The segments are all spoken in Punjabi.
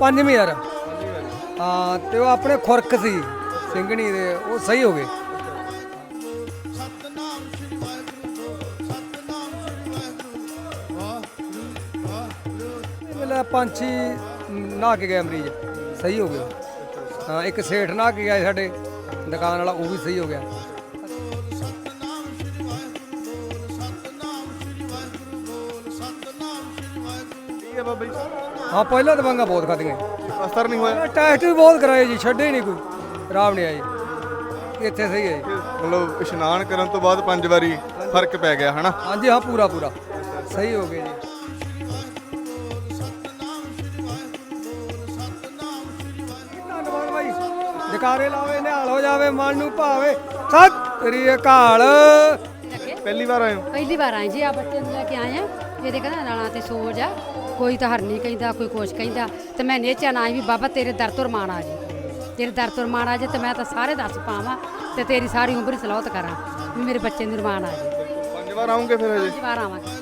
ਪੰਜਵੀਂ ਯਾਰ। ਹਾਂ ਤੇ ਉਹ ਆਪਣੇ ਖੁਰਕ ਸੀ ਸਿੰਘਣੀ ਦੇ ਉਹ ਸਹੀ ਹੋ ਗਏ। ਮੇਲਾ ਪੰਛੀ ਨਹਾ ਕੇ ਗਿਆ ਮਰੀਜ਼ ਸਹੀ ਹੋ ਗਿਆ ਹਾਂ ਇੱਕ ਸੇਠ ਨਹਾ ਕੇ ਗਿਆ ਸਾਡੇ ਦੁਕਾਨ ਵਾਲਾ ਉਹ ਵੀ ਸਹੀ ਹੋ ਗਿਆ। ਹਾਂ ਪਹਿਲਾਂ ਦਵਾਈਆਂ ਬਹੁਤ ਖਾਧੀਆਂ। ਅਸਰ ਨਹੀਂ ਹੋਇਆ? ਟੈਸਟ ਵੀ ਬਹੁਤ ਕਰਾਏ ਜੀ ਛੱਡੇ ਹੀ ਨਹੀਂ ਕੋਈ। ਆਰਾਮ ਨਹੀਂ ਆਈ ਇੱਥੇ ਸਹੀ ਹੈ ਜੀ। ਮਤਲਬ ਇਸ਼ਨਾਨ ਕਰਨ ਤੋਂ ਬਾਅਦ ਪੰਜ ਵਾਰੀ ਫ਼ਰਕ ਪੈ ਗਿਆ ਹਨਾ? ਹਾਂਜੀ ਹਾਂ ਪੂਰਾ ਪੂਰਾ। ਸਹੀ ਹੋ ਗਏ ਜੀ। ਧੰਨਵਾਦ ਬਾਈ। ਜਕਾਰੇ ਲਾਵੇ ਨਿਹਾਲ ਹੋ ਜਾਵੇ ਮਨ ਨੂੰ ਭਾਵੇ। ਸਤਿ ਸ੍ਰੀ ਅਕਾਲ। ਪਹਿਲੀ ਵਾਰ ਆਏ ਹੋ? ਪਹਿਲੀ ਵਾਰ ਆਏ ਜੀ ਆ ਬੱਚੇ ਨੂੰ ਲੈ ਕੇ ਆਏ ਆ। ਇਹਦੇ ਕਹਿੰਦਾ ਨਾਲਾਂ ਤੇ ਸੋਜ ਆ। ਕੋਈ ਤਾਂ ਹਰਨੀ ਕਹਿੰਦਾ ਕੋਈ ਕੁਛ ਕਹਿੰਦਾ ਤੇ ਮੈਂ ਨੇਚਾ ਨਾ ਆਈ ਵੀ ਬਾਬਾ ਤੇਰੇ ਦਰ ਤੋਂ ਰਮਾਨ ਆ ਜੀ। ਤੇਰੇ ਦਰ ਤੋਂ ਰਮਾਨ ਆ ਜੇ ਤੇ ਮੈਂ ਤਾਂ ਸਾਰੇ ਦੱਸ ਪਾਵਾਂ ਤੇ ਤੇਰੀ ਸਾਰੀ ਉਮਰ ਹੀ ਸਲਾਹਤ ਕਰਾਂ ਵੀ ਮੇਰੇ ਬੱਚੇ ਨੂੰ ਰਮਾਨ ਆ ਜੀ। ਪੰਜ ਵਾਰ ਆਉਂਗੇ ਫਿਰ ਪੰਜ ਵਾਰ ਆਵਾਂਗੇ।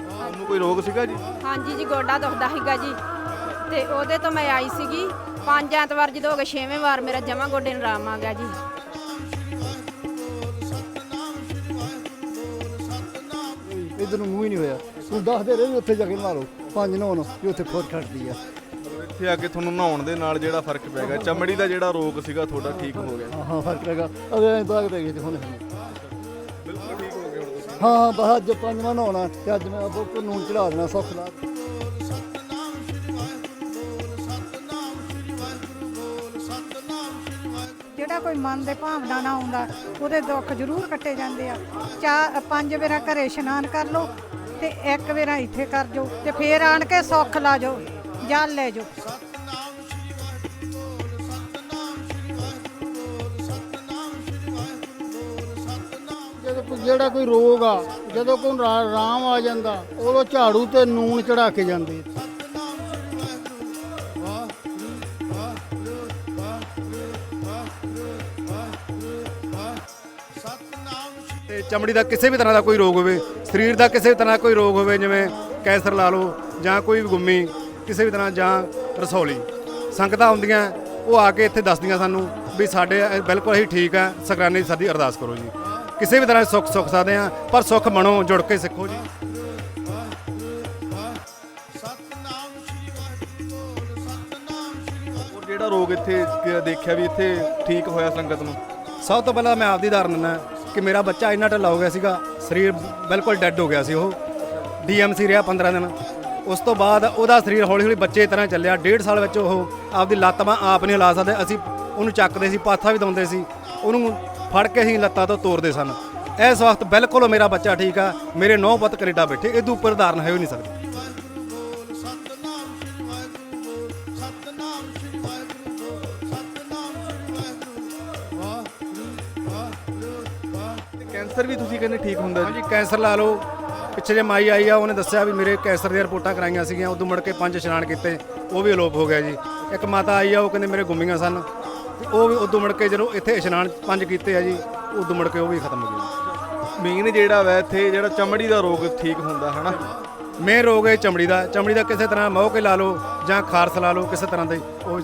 ਤੁਹਾਨੂੰ ਕੋਈ ਰੋਗ ਸੀਗਾ ਜੀ? ਹਾਂਜੀ ਜੀ ਗੋਡਾ ਦੁਖਦਾ ਸੀਗਾ ਜੀ। ਤੇ ਉਹਦੇ ਤੋਂ ਮੈਂ ਆਈ ਸੀਗੀ। ਪੰਜ ਐਤਵਾਰ ਜਦੋਂ ਹੋ ਗਏ ਛੇਵੇਂ ਵਾਰ ਮੇਰਾ ਜਮਾ ਗੋਡੇ ਨੂੰ ਆਰਾਮ ਆ ਗਿਆ ਜੀ। ਇਧਰ ਨੂੰ ਮੂੰਹ ਹੀ ਨਹੀਂ ਹੋਇਆ। ਤੂੰ ਦੱਸਦੇ ਰਹੇ ਵੀ ਉੱਥੇ ਜਾ ਕੇ ਨਹਾ ਲਓ ਪੰਜ ਨਹਾਉਣ ਵੀ ਉੱਥੇ ਖੁਰ ਖੜਦੀ ਆ। ਇੱਥੇ ਆ ਕੇ ਤੁਹਾਨੂੰ ਨਹਾਉਣ ਦੇ ਨਾਲ ਜਿਹੜਾ ਫ਼ਰਕ ਪੈ ਗਿਆ ਚਮੜੀ ਦਾ ਜਿਹੜਾ ਰੋਗ ਸੀਗਾ ਤੁਹਾਡਾ ਠੀਕ ਹੋ ਗਿਆ? ਹਾਂ ਫ਼ਰਕ ਅਗੇ ਐਂ ਦਾਗ ਪੈ ਗਏ ਤੇ ਹੁਣ। ਬਿਲਕੁਲ ਠੀਕ ਹੋ ਗਏ ਹੁਣ ਤੁਸੀਂ। ਹਾਂ ਹਾਂ ਬਸ ਅੱਜ ਪੰਜਵਾਂ ਨਹਾਉਣਾ ਤੇ ਅੱਜ ਮੈਂ ਆਪੋ ਨੂਨ ਚੜਾ ਦੇਣਾ ਸੁੱਖ ਜਿਹੜਾ ਕੋਈ ਮਨ ਦੇ ਭਾਵਨਾ ਨਾ ਆਉਂਦਾ ਉਹਦੇ ਦੁੱਖ ਜ਼ਰੂਰ ਕੱਟੇ ਜਾਂਦੇ ਆ। ਚਾਰ, ਪੰਜ ਵੇਰਾ ਘਰੇ ਇਸ਼ਨਾਨ ਕਰ ਲਓ ਤੇ ਇੱਕ ਵੇਰਾ ਇੱਥੇ ਕਰ ਜਾਓ ਤੇ ਫੇਰ ਆਣ ਕੇ ਸੁੱਖ ਲਾ ਜਾਓ, ਜਲ ਲੈ ਜਾਓ। ਜਦੋਂ ਜਿਹੜਾ ਕੋਈ ਰੋਗ ਆ, ਜਦੋਂ ਕੋਈ ਰਾ- ਆਰਾਮ ਆ ਜਾਂਦਾ, ਉਦੋਂ ਝਾੜੂ ਤੇ ਨੂਨ ਚੜਾ ਕੇ ਜਾਂਦੇ ਚਮੜੀ ਦਾ ਕਿਸੇ ਵੀ ਤਰ੍ਹਾਂ ਦਾ ਕੋਈ ਰੋਗ ਹੋਵੇ, ਸਰੀਰ ਦਾ ਕਿਸੇ ਵੀ ਤਰ੍ਹਾਂ ਦਾ ਕੋਈ ਰੋਗ ਹੋਵੇ, ਜਿਵੇਂ ਕੈਂਸਰ ਲਾ ਲਓ ਜਾਂ ਕੋਈ ਵੀ ਗੁੰਮੀ, ਕਿਸੇ ਵੀ ਤਰ੍ਹਾਂ ਜਾਂ ਰਸੌਲੀ, ਸੰਗਤਾਂ ਆਉਂਦੀਆਂ, ਉਹ ਆ ਕੇ ਇੱਥੇ ਦੱਸਦੀਆਂ ਸਾਨੂੰ ਵੀ ਸਾਡੇ ਬਿਲਕੁਲ ਹੀ ਠੀਕ ਆ ਸਕਰਾਨੇ ਦੀ ਸਾਡੀ ਅਰਦਾਸ ਕਰੋ ਜੀ। ਕਿਸੇ ਵੀ ਤਰ੍ਹਾਂ ਦੇ ਸੁੱਖ ਸੁੱਖ ਸਕਦੇ ਆ, ਪਰ ਸੁੱਖ ਮਨੋਂ ਜੁੜ ਕੇ ਸਿੱਖੋ ਜੀ। ਜਿਹੜਾ ਰੋਗ ਇੱਥੇ ਦੇਖਿਆ ਵੀ ਇੱਥੇ ਠੀਕ ਹੋਇਆ ਸੰਗਤ ਨੂੰ? ਸਭ ਤੋਂ ਪਹਿਲਾਂ ਮੈਂ ਆਪਦੀ ਉਦਾਹਰਨ ਦਿੰਦਾ। ਕਿ ਮੇਰਾ ਬੱਚਾ ਇੰਨਾ ਢਿੱਲਾ ਹੋ ਗਿਆ ਸੀਗਾ, ਸਰੀਰ ਬਿਲਕੁਲ ਡੈੱਡ ਹੋ ਗਿਆ ਸੀ ਉਹ। ਡੀਐਮਸੀ ਰਿਹਾ 15 ਦਿਨ। ਉਸ ਤੋਂ ਬਾਅਦ ਉਹਦਾ ਸਰੀਰ ਹੌਲੀ ਹੌਲੀ ਬੱਚੇ ਤਰ੍ਹਾਂ ਚੱਲਿਆ। ਡੇਢ ਸਾਲ ਵਿੱਚ ਉਹ ਆਪਦੀ ਲੱਤ ਬਾਂਹ ਆਪ ਨਹੀਂ ਹਿਲਾ ਸਕਦੇ। ਅਸੀਂ ਉਹਨੂੰ ਚੱਕਦੇ ਸੀ, ਪਾਥਾ ਵੀ ਦਉਂਦੇ ਸੀ। ਉਹਨੂੰ ਫੜ ਕੇ ਅਸੀਂ ਲੱਤਾਂ ਤੋਂ ਤੋੜਦੇ ਸਨ। ਇਸ ਵਕਤ ਬਿਲਕੁਲ ਮੇਰਾ ਬੱਚਾ ਠੀਕ ਆ। ਮੇਰੇ ਨੌ ਪੁੱਤ ਕੈਨੇਡਾ ਬੈਠੇ। ਇਹਦੇ ਉੱਪਰ ਉਦਾਹਰਨ ਹੈ ਹੀ ਨਹੀਂ ਸਕਦੇ। ਤੇ ਕੈਂਸਰ ਵੀ ਤੁਸੀਂ ਕਹਿੰਦੇ ਠੀਕ ਹੁੰਦਾ ਜੀ। ਹਾਂਜੀ ਕੈਂਸਰ ਲਾ ਲਓ। ਪਿੱਛੇ ਜੇ ਮਾਈ ਆਈ ਆ ਉਹਨੇ ਦੱਸਿਆ ਵੀ ਮੇਰੇ ਕੈਂਸਰ ਦੀਆਂ ਰਿਪੋਰਟਾਂ ਕਰਾਈਆਂ ਸੀਗੀਆਂ। ਉਦੋਂ ਮੁੜ ਕੇ ਪੰਜ ਇਸ਼ਨਾਨ ਕੀਤੇ। ਉਹ ਵੀ ਅਲੋਪ ਹੋ ਗਿਆ ਜੀ। ਇੱਕ ਮਾਤਾ ਆਈ ਆ ਉਹ ਕਹਿੰਦੇ ਮੇਰੇ ਗੁੰਮੀਆਂ ਸਨ। ਤੇ ਉਹ ਵੀ ਉਦੋਂ ਮੁੜ ਕੇ ਜਦੋਂ ਇੱਥੇ ਇਸ਼ਨਾਨ ਪੰਜ ਕੀਤੇ ਆ ਜੀ ਉਦੋਂ ਮੁੜ ਕੇ ਉਹ ਵੀ ਖਤਮ ਹੋ ਗਏ। ਮੇਨ ਜਿਹੜਾ ਵਾ ਇੱਥੇ ਜਿਹੜਾ ਚਮੜੀ ਦਾ ਰੋਗ ਠੀਕ ਹੁੰਦਾ ਹਨਾ? ਮੇਨ ਰੋਗ ਹੈ ਚਮੜੀ ਦਾ। ਚਮੜੀ ਦਾ ਕਿਸੇ ਤਰ੍ਹਾਂ ਮੋਹ ਕੇ ਲਾ ਲਓ ਜਾਂ ਖਾਰਸ ਲਾ ਲਓ ਕਿਸੇ ਤਰ੍ਹਾਂ ਦੇ ਉਹ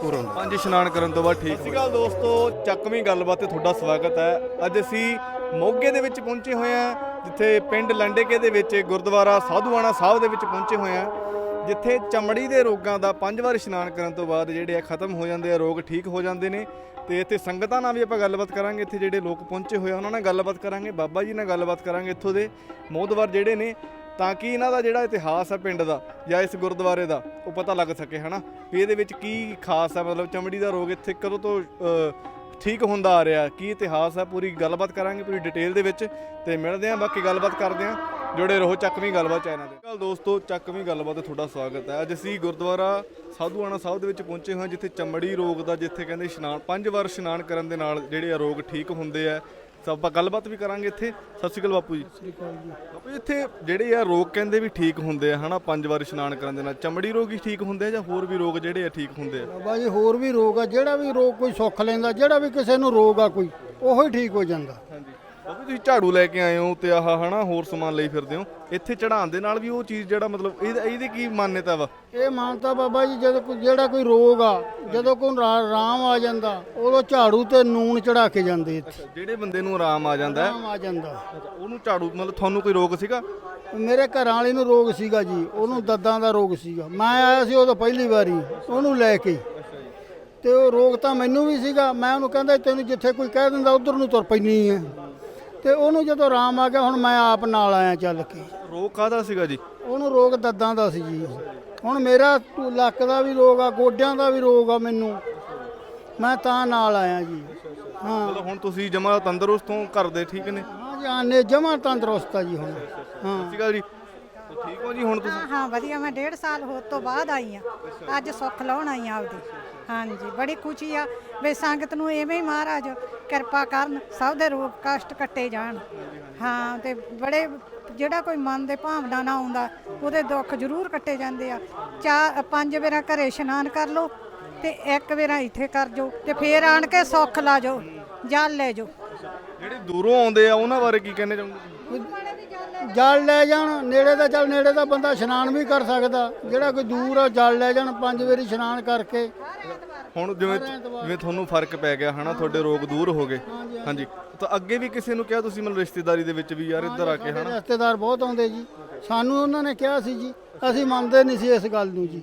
ਪੂਰਾ ਹੁੰਦਾ। ਪੰਜ ਇਸ਼ਨਾਨ ਕਰਨ ਤੋਂ ਬਾਅਦ ਠੀਕ ਸਤਿ ਸ਼੍ਰੀ ਅਕਾਲ ਦੋਸਤੋ। ਚੱਕਵੀਂ ਗੱਲਬਾਤ ਤੇ ਤੁਹਾਡਾ ਸਵਾਗਤ ਹੈ। ਅੱਜ ਅਸੀਂ ਮੋਗੇ ਦੇ ਵਿੱਚ ਪਹੁੰਚੇ ਹੋਏ ਹਾਂ ਜਿੱਥੇ ਪਿੰਡ ਲੰਡੇਕੇ ਦੇ ਵਿੱਚ ਗੁਰਦੁਆਰਾ ਸਾਧੂਆਣਾ ਸਾਹਿਬ ਦੇ ਵਿੱਚ ਪਹੁੰਚੇ ਹੋਏ ਹਾਂ ਜਿੱਥੇ ਚਮੜੀ ਦੇ ਰੋਗਾਂ ਦਾ ਪੰਜ ਵਾਰ ਇਸ਼ਨਾਨ ਕਰਨ ਤੋਂ ਬਾਅਦ ਜਿਹੜੇ ਆ ਖਤਮ ਹੋ ਜਾਂਦੇ ਆ, ਰੋਗ ਠੀਕ ਹੋ ਜਾਂਦੇ ਨੇ, ਤੇ ਇੱਥੇ ਸੰਗਤਾਂ ਨਾਲ ਵੀ ਆਪਾਂ ਗੱਲਬਾਤ ਕਰਾਂਗੇ, ਇੱਥੇ ਜਿਹੜੇ ਲੋਕ ਪਹੁੰਚੇ ਹੋਏ ਆ, ਉਹਨਾਂ ਨਾਲ ਗੱਲਬਾਤ ਕਰਾਂਗੇ, ਬਾਬਾ ਜੀ ਨਾਲ ਗੱਲਬਾਤ ਕਰਾਂਗੇ ਇੱਥੋਂ ਦੇ ਮੋਹਦਵਾਰ ਜਿਹੜੇ ਨੇ, ਤਾਂ ਕਿ ਇਹਨਾਂ ਦਾ ਜਿਹੜਾ ਇਤਿਹਾਸ ਹੈ ਪਿੰਡ ਦਾ ਜਾਂ ਇਸ ਗੁਰਦੁਆਰੇ ਦਾ, ਉਹ ਪਤਾ ਲੱਗ ਸਕੇ, ਹਨਾ? ਵੀ ਇਹਦੇ ਵਿੱਚ ਕੀ ਖਾਸ ਆ, ਮਤਲਬ ਚਮੜੀ ਦਾ ਰੋਗ ਇੱਥੇ ਕਦੋਂ ਤੋਂ ਠੀਕ ਹੁੰਦਾ ਆ ਰਿਹਾ। ਕੀ ਇਤਿਹਾਸ ਹੈ ਪੂਰੀ ਗੱਲਬਾਤ ਕਰਾਂਗੇ ਪੂਰੀ ਡਿਟੇਲ ਦੇ ਵਿੱਚ ਤੇ ਮਿਲਦੇ ਆਂ ਬਾਕੀ ਗੱਲਬਾਤ ਕਰਦੇ ਆਂ ਜੁੜੇ ਰਹੋ ਚੱਕਵੀਂ ਗੱਲਬਾਤ ਚੈਨਲ ਦੇ ਕੱਲ ਦੋਸਤੋ ਚੱਕਵੀਂ ਗੱਲਬਾਤ ਤੇ ਤੁਹਾਡਾ ਸਵਾਗਤ ਹੈ। ਅੱਜ ਅਸੀਂ ਗੁਰਦੁਆਰਾ ਸਾਧੂਆਣਾ ਸਾਹਿਬ ਦੇ ਵਿੱਚ ਪਹੁੰਚੇ ਹੋਏ ਹਾਂ, ਜਿੱਥੇ ਚਮੜੀ ਰੋਗ ਦਾ, ਜਿੱਥੇ ਕਹਿੰਦੇ ਇਸ਼ਨਾਨ, ਪੰਜ ਵਾਰ ਇਸ਼ਨਾਨ ਕਰਨ ਦੇ ਨਾਲ ਜਿਹੜੇ ਆ ਰੋਗ ਠੀਕ ਹੁੰਦੇ ਆ ਸੋ ਆਪਾਂ ਗੱਲਬਾਤ ਵੀ ਕਰਾਂਗੇ ਇੱਥੇ। ਸਤਿ ਸ਼੍ਰੀ ਅਕਾਲ ਬਾਪੂ ਜੀ। ਬਾਪੂ ਜੀ ਇੱਥੇ ਜਿਹੜੇ ਆ ਰੋਗ ਕਹਿੰਦੇ ਵੀ ਠੀਕ ਹੁੰਦੇ ਆ ਹਨਾ? ਪੰਜ ਵਾਰ ਇਸ਼ਨਾਨ ਕਰਨ ਦੇ ਨਾਲ। ਚਮੜੀ ਰੋਗ ਹੀ ਠੀਕ ਹੁੰਦੇ ਆ ਜਾਂ ਹੋਰ ਵੀ ਰੋਗ ਜਿਹੜੇ ਆ ਠੀਕ ਹੁੰਦੇ ਆ? ਬਾਬਾ ਜੀ ਹੋਰ ਵੀ ਰੋਗ ਆ। ਜਿਹੜਾ ਵੀ ਰੋਗ ਕੋਈ ਸੁੱਖ ਲੈਂਦਾ ਜਿਹੜਾ ਵੀ ਕਿਸੇ ਨੂੰ ਰੋਗ ਆ ਕੋਈ ਉਹੋ ਹੀ ਠੀਕ ਹੋ ਜਾਂਦਾ। ਹਾਂਜੀ। ਉਹ ਵੀ ਤੁਸੀਂ ਝਾੜੂ ਲੈ ਕੇ ਆਏ ਹੋ ਤੇ ਆਹ ਹਨਾ ਹੋਰ ਸਮਾਨ ਲਈ ਫਿਰਦੇ ਹੋ। ਇੱਥੇ ਚੜਾਉਣ ਦੇ ਨਾਲ ਵੀ ਉਹ ਚੀਜ਼ ਜਿਹੜਾ ਮਤਲਬ ਇਹਦਾ- ਇਹਦੀ ਕੀ ਮਾਨਤਾ ਵਾ? ਇਹ ਮਾਨਤਾ ਬਾਬਾ ਜੀ ਜਦੋਂ ਕੋਈ ਜਿਹੜਾ ਕੋਈ ਰੋਗ ਆ ਜਦੋਂ ਕੋਈ ਆਰਾਮ ਆ ਜਾਂਦਾ ਉਦੋਂ ਝਾੜੂ ਤੇ ਨੂਨ ਚੜਾ ਕੇ ਜਾਂਦੇ ਇੱਥੇ। ਜਿਹੜੇ ਬੰਦੇ ਨੂੰ ਆਰਾਮ ਆ ਜਾਂਦਾ ਹੈ? ਆਰਾਮ ਆ ਜਾਂਦਾ। ਉਹਨੂੰ ਝਾੜੂ ਮਤਲਬ ਤੁਹਾਨੂੰ ਕੋਈ ਰੋਗ ਸੀਗਾ? ਮੇਰੇ ਘਰਾਂ ਵਾਲੀ ਨੂੰ ਰੋਗ ਸੀਗਾ ਜੀ ਉਹਨੂੰ ਦੰਦਾਂ ਦਾ ਰੋਗ ਸੀਗਾ। ਮੈਂ ਆਇਆ ਸੀ ਉਦੋਂ ਪਹਿਲੀ ਵਾਰੀ ਉਹਨੂੰ ਲੈ ਕੇ। ਤੇ ਉਹ ਰੋਗ ਤਾਂ ਮੈਨੂੰ ਵੀ ਸੀਗਾ ਮੈਂ ਉਹਨੂੰ ਕਹਿੰਦਾ ਤੈਨੂੰ ਜਿੱਥੇ ਕੋਈ ਕਹਿ ਦਿੰਦਾ ਉਧਰ ਨੂੰ ਤੁਰ ਪੈਣੀ ਹੈ ਤੇ ਉਹਨੂੰ ਜਦੋਂ ਆਰਾਮ ਆ ਗਿਆ ਹੁਣ ਮੈਂ ਆਪ ਨਾਲ ਆਇਆ ਚੱਲ ਕੇ। ਰੋਗ ਕਾਹਦਾ ਸੀਗਾ ਜੀ? ਉਹਨੂੰ ਰੋਗ ਦੰਦਾਂ ਦਾ ਸੀ ਜੀ। ਹੁਣ ਮੇਰਾ ਲੱਕ ਦਾ ਵੀ ਰੋਗ ਆ ਗੋਡਿਆਂ ਦਾ ਵੀ ਰੋਗ ਆ ਮੈਨੂੰ। ਮੈਂ ਤਾਂ ਨਾਲ ਆਇਆ ਜੀ। ਹਾਂ। ਮਤਲਬ ਹੁਣ ਤੁਸੀਂ ਜਮਾ ਤੰਦਰੁਸਤ ਹੋ ਘਰ ਦੇ ਠੀਕ ਨੇ? ਹਾਂ ਜਾਨੇ ਜਮਾ ਤੰਦਰੁਸਤ ਆ ਜੀ ਹੁਣ। ਹਾਂ। ਸੀਗਾ ਜੀ। ਤੇ ਠੀਕ ਹੋ ਜੀ ਹੁਣ ਤੁਸੀਂ? ਹਾਂ ਹਾਂ ਵਧੀਆ ਮੈਂ ਡੇਢ ਸਾਲ ਹੋ ਤੋਂ ਬਾਅਦ ਆਈ ਆ ਅੱਜ ਸੁੱਖ ਲਾਉਣ ਆਈ ਆ ਆਪਦੀ। ਹਾਂਜੀ, ਬੜੀ ਖੁਸ਼ੀ ਆ। ਵੀ ਸੰਗਤ ਨੂੰ ਐਵੇਂ ਹੀ ਮਹਾਰਾਜ ਕਿਰਪਾ ਕਰਨ, ਸਭ ਦੇ ਰੋਗ ਕਸ਼ਟ ਕੱਟੇ ਜਾਣ। ਹਾਂ, ਤੇ ਬੜੇ, ਜਿਹੜਾ ਕੋਈ ਮਨ ਦੇ ਭਾਵਨਾ ਨਾ ਆਉਂਦਾ, ਉਹਦੇ ਦੁੱਖ ਜ਼ਰੂਰ ਕੱਟੇ ਜਾਂਦੇ ਆ। ਚਾਰ, ਪੰਜ ਵੇਰਾ ਘਰੇ ਇਸ਼ਨਾਨ ਕਰ ਲਓ, ਤੇ ਇੱਕ ਵੇਰਾ ਇੱਥੇ ਕਰ ਜੋ ਤੇ ਫੇਰ ਆਣ ਕੇ ਸੁੱਖ ਲਾ ਜਾਓ, ਜਲ ਲੈ ਜਾਓ। ਜਿਹੜੇ ਦੂਰੋਂ ਆਉਂਦੇ ਆ, ਉਹਨਾਂ ਬਾਰੇ ਕੀ ਕਹਿਣੇ ਚਾਹੁੰਦੇ ਜਲ ਲੈ ਜਾਣ ਨੇੜੇ ਦਾ ਚੱਲ ਨੇੜੇ ਦਾ ਬੰਦਾ ਇਸ਼ਨਾਨ ਵੀ ਕਰ ਸਕਦਾ। ਜਿਹੜਾ ਕੋਈ ਦੂਰ ਆ ਜਲ ਲੈ ਜਾਣ ਪੰਜ ਵਾਰੀ ਇਸ਼ਨਾਨ ਕਰਕੇ। ਹੁਣ ਜਿਵੇਂ ਜਿਵੇਂ ਤੁਹਾਨੂੰ ਫ਼ਰਕ ਪੈ ਗਿਆ ਹਨਾ ਤੁਹਾਡੇ ਰੋਗ ਦੂਰ ਹੋ ਗਏ। ਹਾਂਜੀ ਤਾਂ ਅੱਗੇ ਵੀ ਕਿਸੇ ਨੂੰ ਕਿਹਾ ਤੁਸੀਂ ਮਤਲਬ ਰਿਸ਼ਤੇਦਾਰੀ ਦੇ ਵਿੱਚ ਵੀ ਯਾਰ ਇੱਧਰ ਆ ਕੇ ਹਨਾ? ਰਿਸ਼ਤੇਦਾਰ ਬਹੁਤ ਆਉਂਦੇ ਜੀ। ਸਾਨੂੰ ਉਹਨਾਂ ਨੇ ਕਿਹਾ ਸੀ ਜੀ ਅਸੀਂ ਮੰਨਦੇ ਨਹੀਂ ਸੀ ਇਸ ਗੱਲ ਨੂੰ ਜੀ।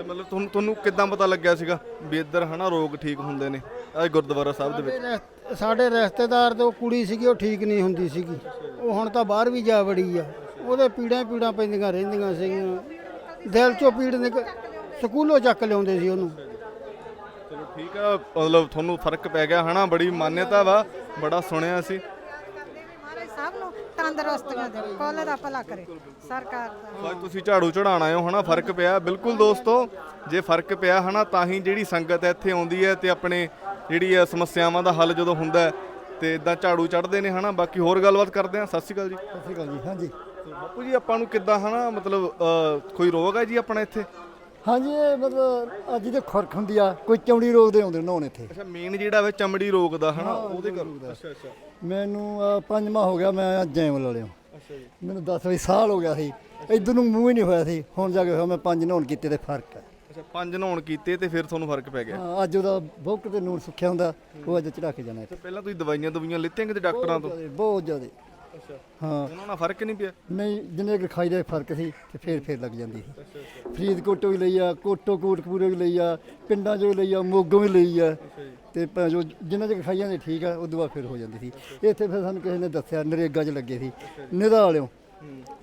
ਤੇ ਮਤਲਬ ਤੁਹਾਨੂੰ ਤੁਹਾਨੂੰ ਕਿੱਦਾਂ ਪਤਾ ਲੱਗਿਆ ਸੀਗਾ ਵੀ ਇੱਧਰ ਹਨਾ ਰੋਗ ਠੀਕ ਹੁੰਦੇ ਨੇ ਇਹ ਗੁਰਦੁਆਰਾ ਸਾਹਿਬ ਦੇ ਵਿੱਚ? ਸਾਡੇ ਰਿਸ਼ਤ- ਸਾਡੇ ਰਿਸ਼ਤੇਦਾਰ ਤੋਂ ਕੁੜੀ ਸੀਗੀ ਉਹ ਠੀਕ ਨਹੀਂ ਹੁੰਦੀ ਸੀਗੀ। ਉਹ ਹੁਣ ਤਾਂ ਬਾਹਰ ਵੀ ਜਾ ਵੜੀ ਆ। ਉਹਦੇ ਪੀੜਾਂ ਪੀੜਾਂ ਪੈਂਦੀਆਂ ਰਹਿੰਦੀਆਂ ਸੀਗੀਆਂ। ਦਿਲ ਚੋਂ ਪੀੜ ਨਿਕ ਸਕੂਲੋਂ ਚੱਕ ਲਿਆਉਂਦੇ ਸੀ ਉਹਨੂੰ। ਚਲੋ ਠੀਕ ਆ ਮਤਲਬ ਤੁਹਾਨੂੰ ਫ਼ਰਕ ਪੈ ਗਿਆ ਹਨਾ ਬੜੀ ਮਾਨਤਾ ਵਾ ਬੜਾ ਸੁਣਿਆ ਸੀ। ਤੰਦਰੁਸਤੀਆਂ ਦੇ ਕੋਲ ਦਾ ਭਲਾ ਕਰੇ ਸਰਕਾਰ ਦਾ। ਅੱਜ ਤੁਸੀਂ ਝਾੜੂ ਚੜਾਣ ਆਏ ਹੋ ਹਨਾ? ਫ਼ਰਕ ਪਿਆ। ਬਿਲਕੁਲ ਦੋਸਤੋ ਜੇ ਫ਼ਰਕ ਪਿਆ ਹਨਾ ਤਾਂ ਹੀ ਜਿਹੜੀ ਸੰਗਤ ਹੈ ਇੱਥੇ ਆਉਂਦੀ ਹੈ ਤੇ ਆਪਣੇ ਜਿਹੜੀ ਆ ਸਮੱਸਿਆਵਾਂ ਦਾ ਹੱਲ ਜਦੋਂ ਹੁੰਦਾ ਹੈ ਤੇ ਇਦਾਂ ਝਾੜੂ ਚੜਦੇ ਨੇ ਹਨਾ? ਬਾਕੀ ਹੋਰ ਗੱਲਬਾਤ ਕਰਦੇ ਆ ਸਤਿ ਸ਼੍ਰੀ ਅਕਾਲ ਜੀ। ਸਤਿ ਸ਼੍ਰੀ ਅਕਾਲ ਜੀ ਹਾਂਜੀ। ਬਾਪੂ ਜੀ ਆਪਾਂ ਨੂੰ ਕਿੱਦਾਂ ਹਨਾ? ਮਤਲਬ ਅਹ, ਕੋਈ ਰੋਗ ਹੈ ਜੀ ਆਪਣਾ ਇੱਥੇ? ਹਾਂਜੀ ਇਹ ਮਤਲਬ ਅੱਜ ਦੀ ਖੁਰਕ ਹੁੰਦੀ ਆ ਕੋਈ ਚੌੜੀ ਰੋਗ ਦੇ ਆਉਂਦੇ ਨਹਾਉਣ ਇੱਥੇ। ਅੱਛਾ ਮੇਨ ਜਿਹੜਾ ਵੇ ਚਮੜੀ ਰੋਗ ਦਾ ਹਨਾ ਉਹਦੇ ਕਰ ਅੱਛਾ ਅੱਛਾ। ਮੈਨੂੰ ਆਹ, ਪੰਜਵਾਂ ਹੋ ਗਿਆ ਮੈਂ ਜੈਮ ਲਾ ਲਿਆ ਮੈਨੂੰ 10 ਵਜੇ ਸਾਲ ਹੋ ਗਿਆ ਸੀ ਇਧਰ ਨੂੰ ਮੂੰਹ ਹੀ ਨਹੀਂ ਹੋਇਆ ਸੀ ਹੁਣ ਜਾ ਕੇ ਹੋਇਆ ਮੈਂ ਪੰਜ ਨਹਾਉਣ ਕੀਤੇ ਤੇ ਫ਼ਰਕ ਹੈ ਅੱਛਾ ਪੰਜ ਨਹਾਉਣ ਕੀਤੇ ਤੇ ਫਿਰ ਤੁਹਾਨੂੰ ਫ਼ਰਕ ਪੈ ਗਿਆ? ਹਾਂ, ਅੱਜ ਉਹਦਾ ਬੁੱਕ ਤੇ ਨੂਨ ਸੁੱਕਿਆ ਹੁੰਦਾ ਉਹ ਅੱਜ ਚੜਾ ਕੇ ਜਾਣਾ ਇੱਥੇ। ਪਹਿਲਾਂ ਤੁਸੀਂ ਦਵਾਈਆਂ ਦਵਾਈਆਂ ਲਿੱਤੀਆਂ ਕਿਤੇ ਡਾਕਟਰਾਂ ਤੋਂ? ਬਹੁਤ ਜ਼ਿਆਦਾ। ਅੱਛਾ। ਹਾਂ। ਉਹਨਾਂ ਨਾਲ ਫ਼ਰਕ ਨਹੀਂ ਪਿਆ? ਨਹੀਂ ਜਿੰਨੇ ਕੁ ਖਾਈ ਦਾ ਫ਼ਰਕ ਸੀ ਤੇ ਫੇਰ ਫੇਰ ਲੱਗ ਜਾਂਦੀ ਸੀ। ਫਰੀਦਕੋਟੋਂ ਵੀ ਲਈ ਆ ਕੋਟੋ ਕੋਟਕਪੂਰੇ ਵੀ ਲਈ ਆ ਪਿੰਡਾਂ 'ਚੋਂ ਵੀ ਲਈ ਆ ਮੋਗੋਂ ਵੀ ਲਈ ਆ। ਤੇ ਜੋ ਜਿੰਨਾ ਚਿਰ ਠੀਕ ਆ ਉਦੋਂ ਬਾਅਦ ਫਿਰ ਹੋ ਜਾਂਦੀ ਸੀ। ਇੱਥੇ ਫਿਰ ਸਾਨੂੰ ਕਿਸੇ ਨੇ ਦੱਸਿਆ ਨਰੇਗਾ 'ਚ ਲੱਗੇ ਸੀ। ਵਾਲਿਓ।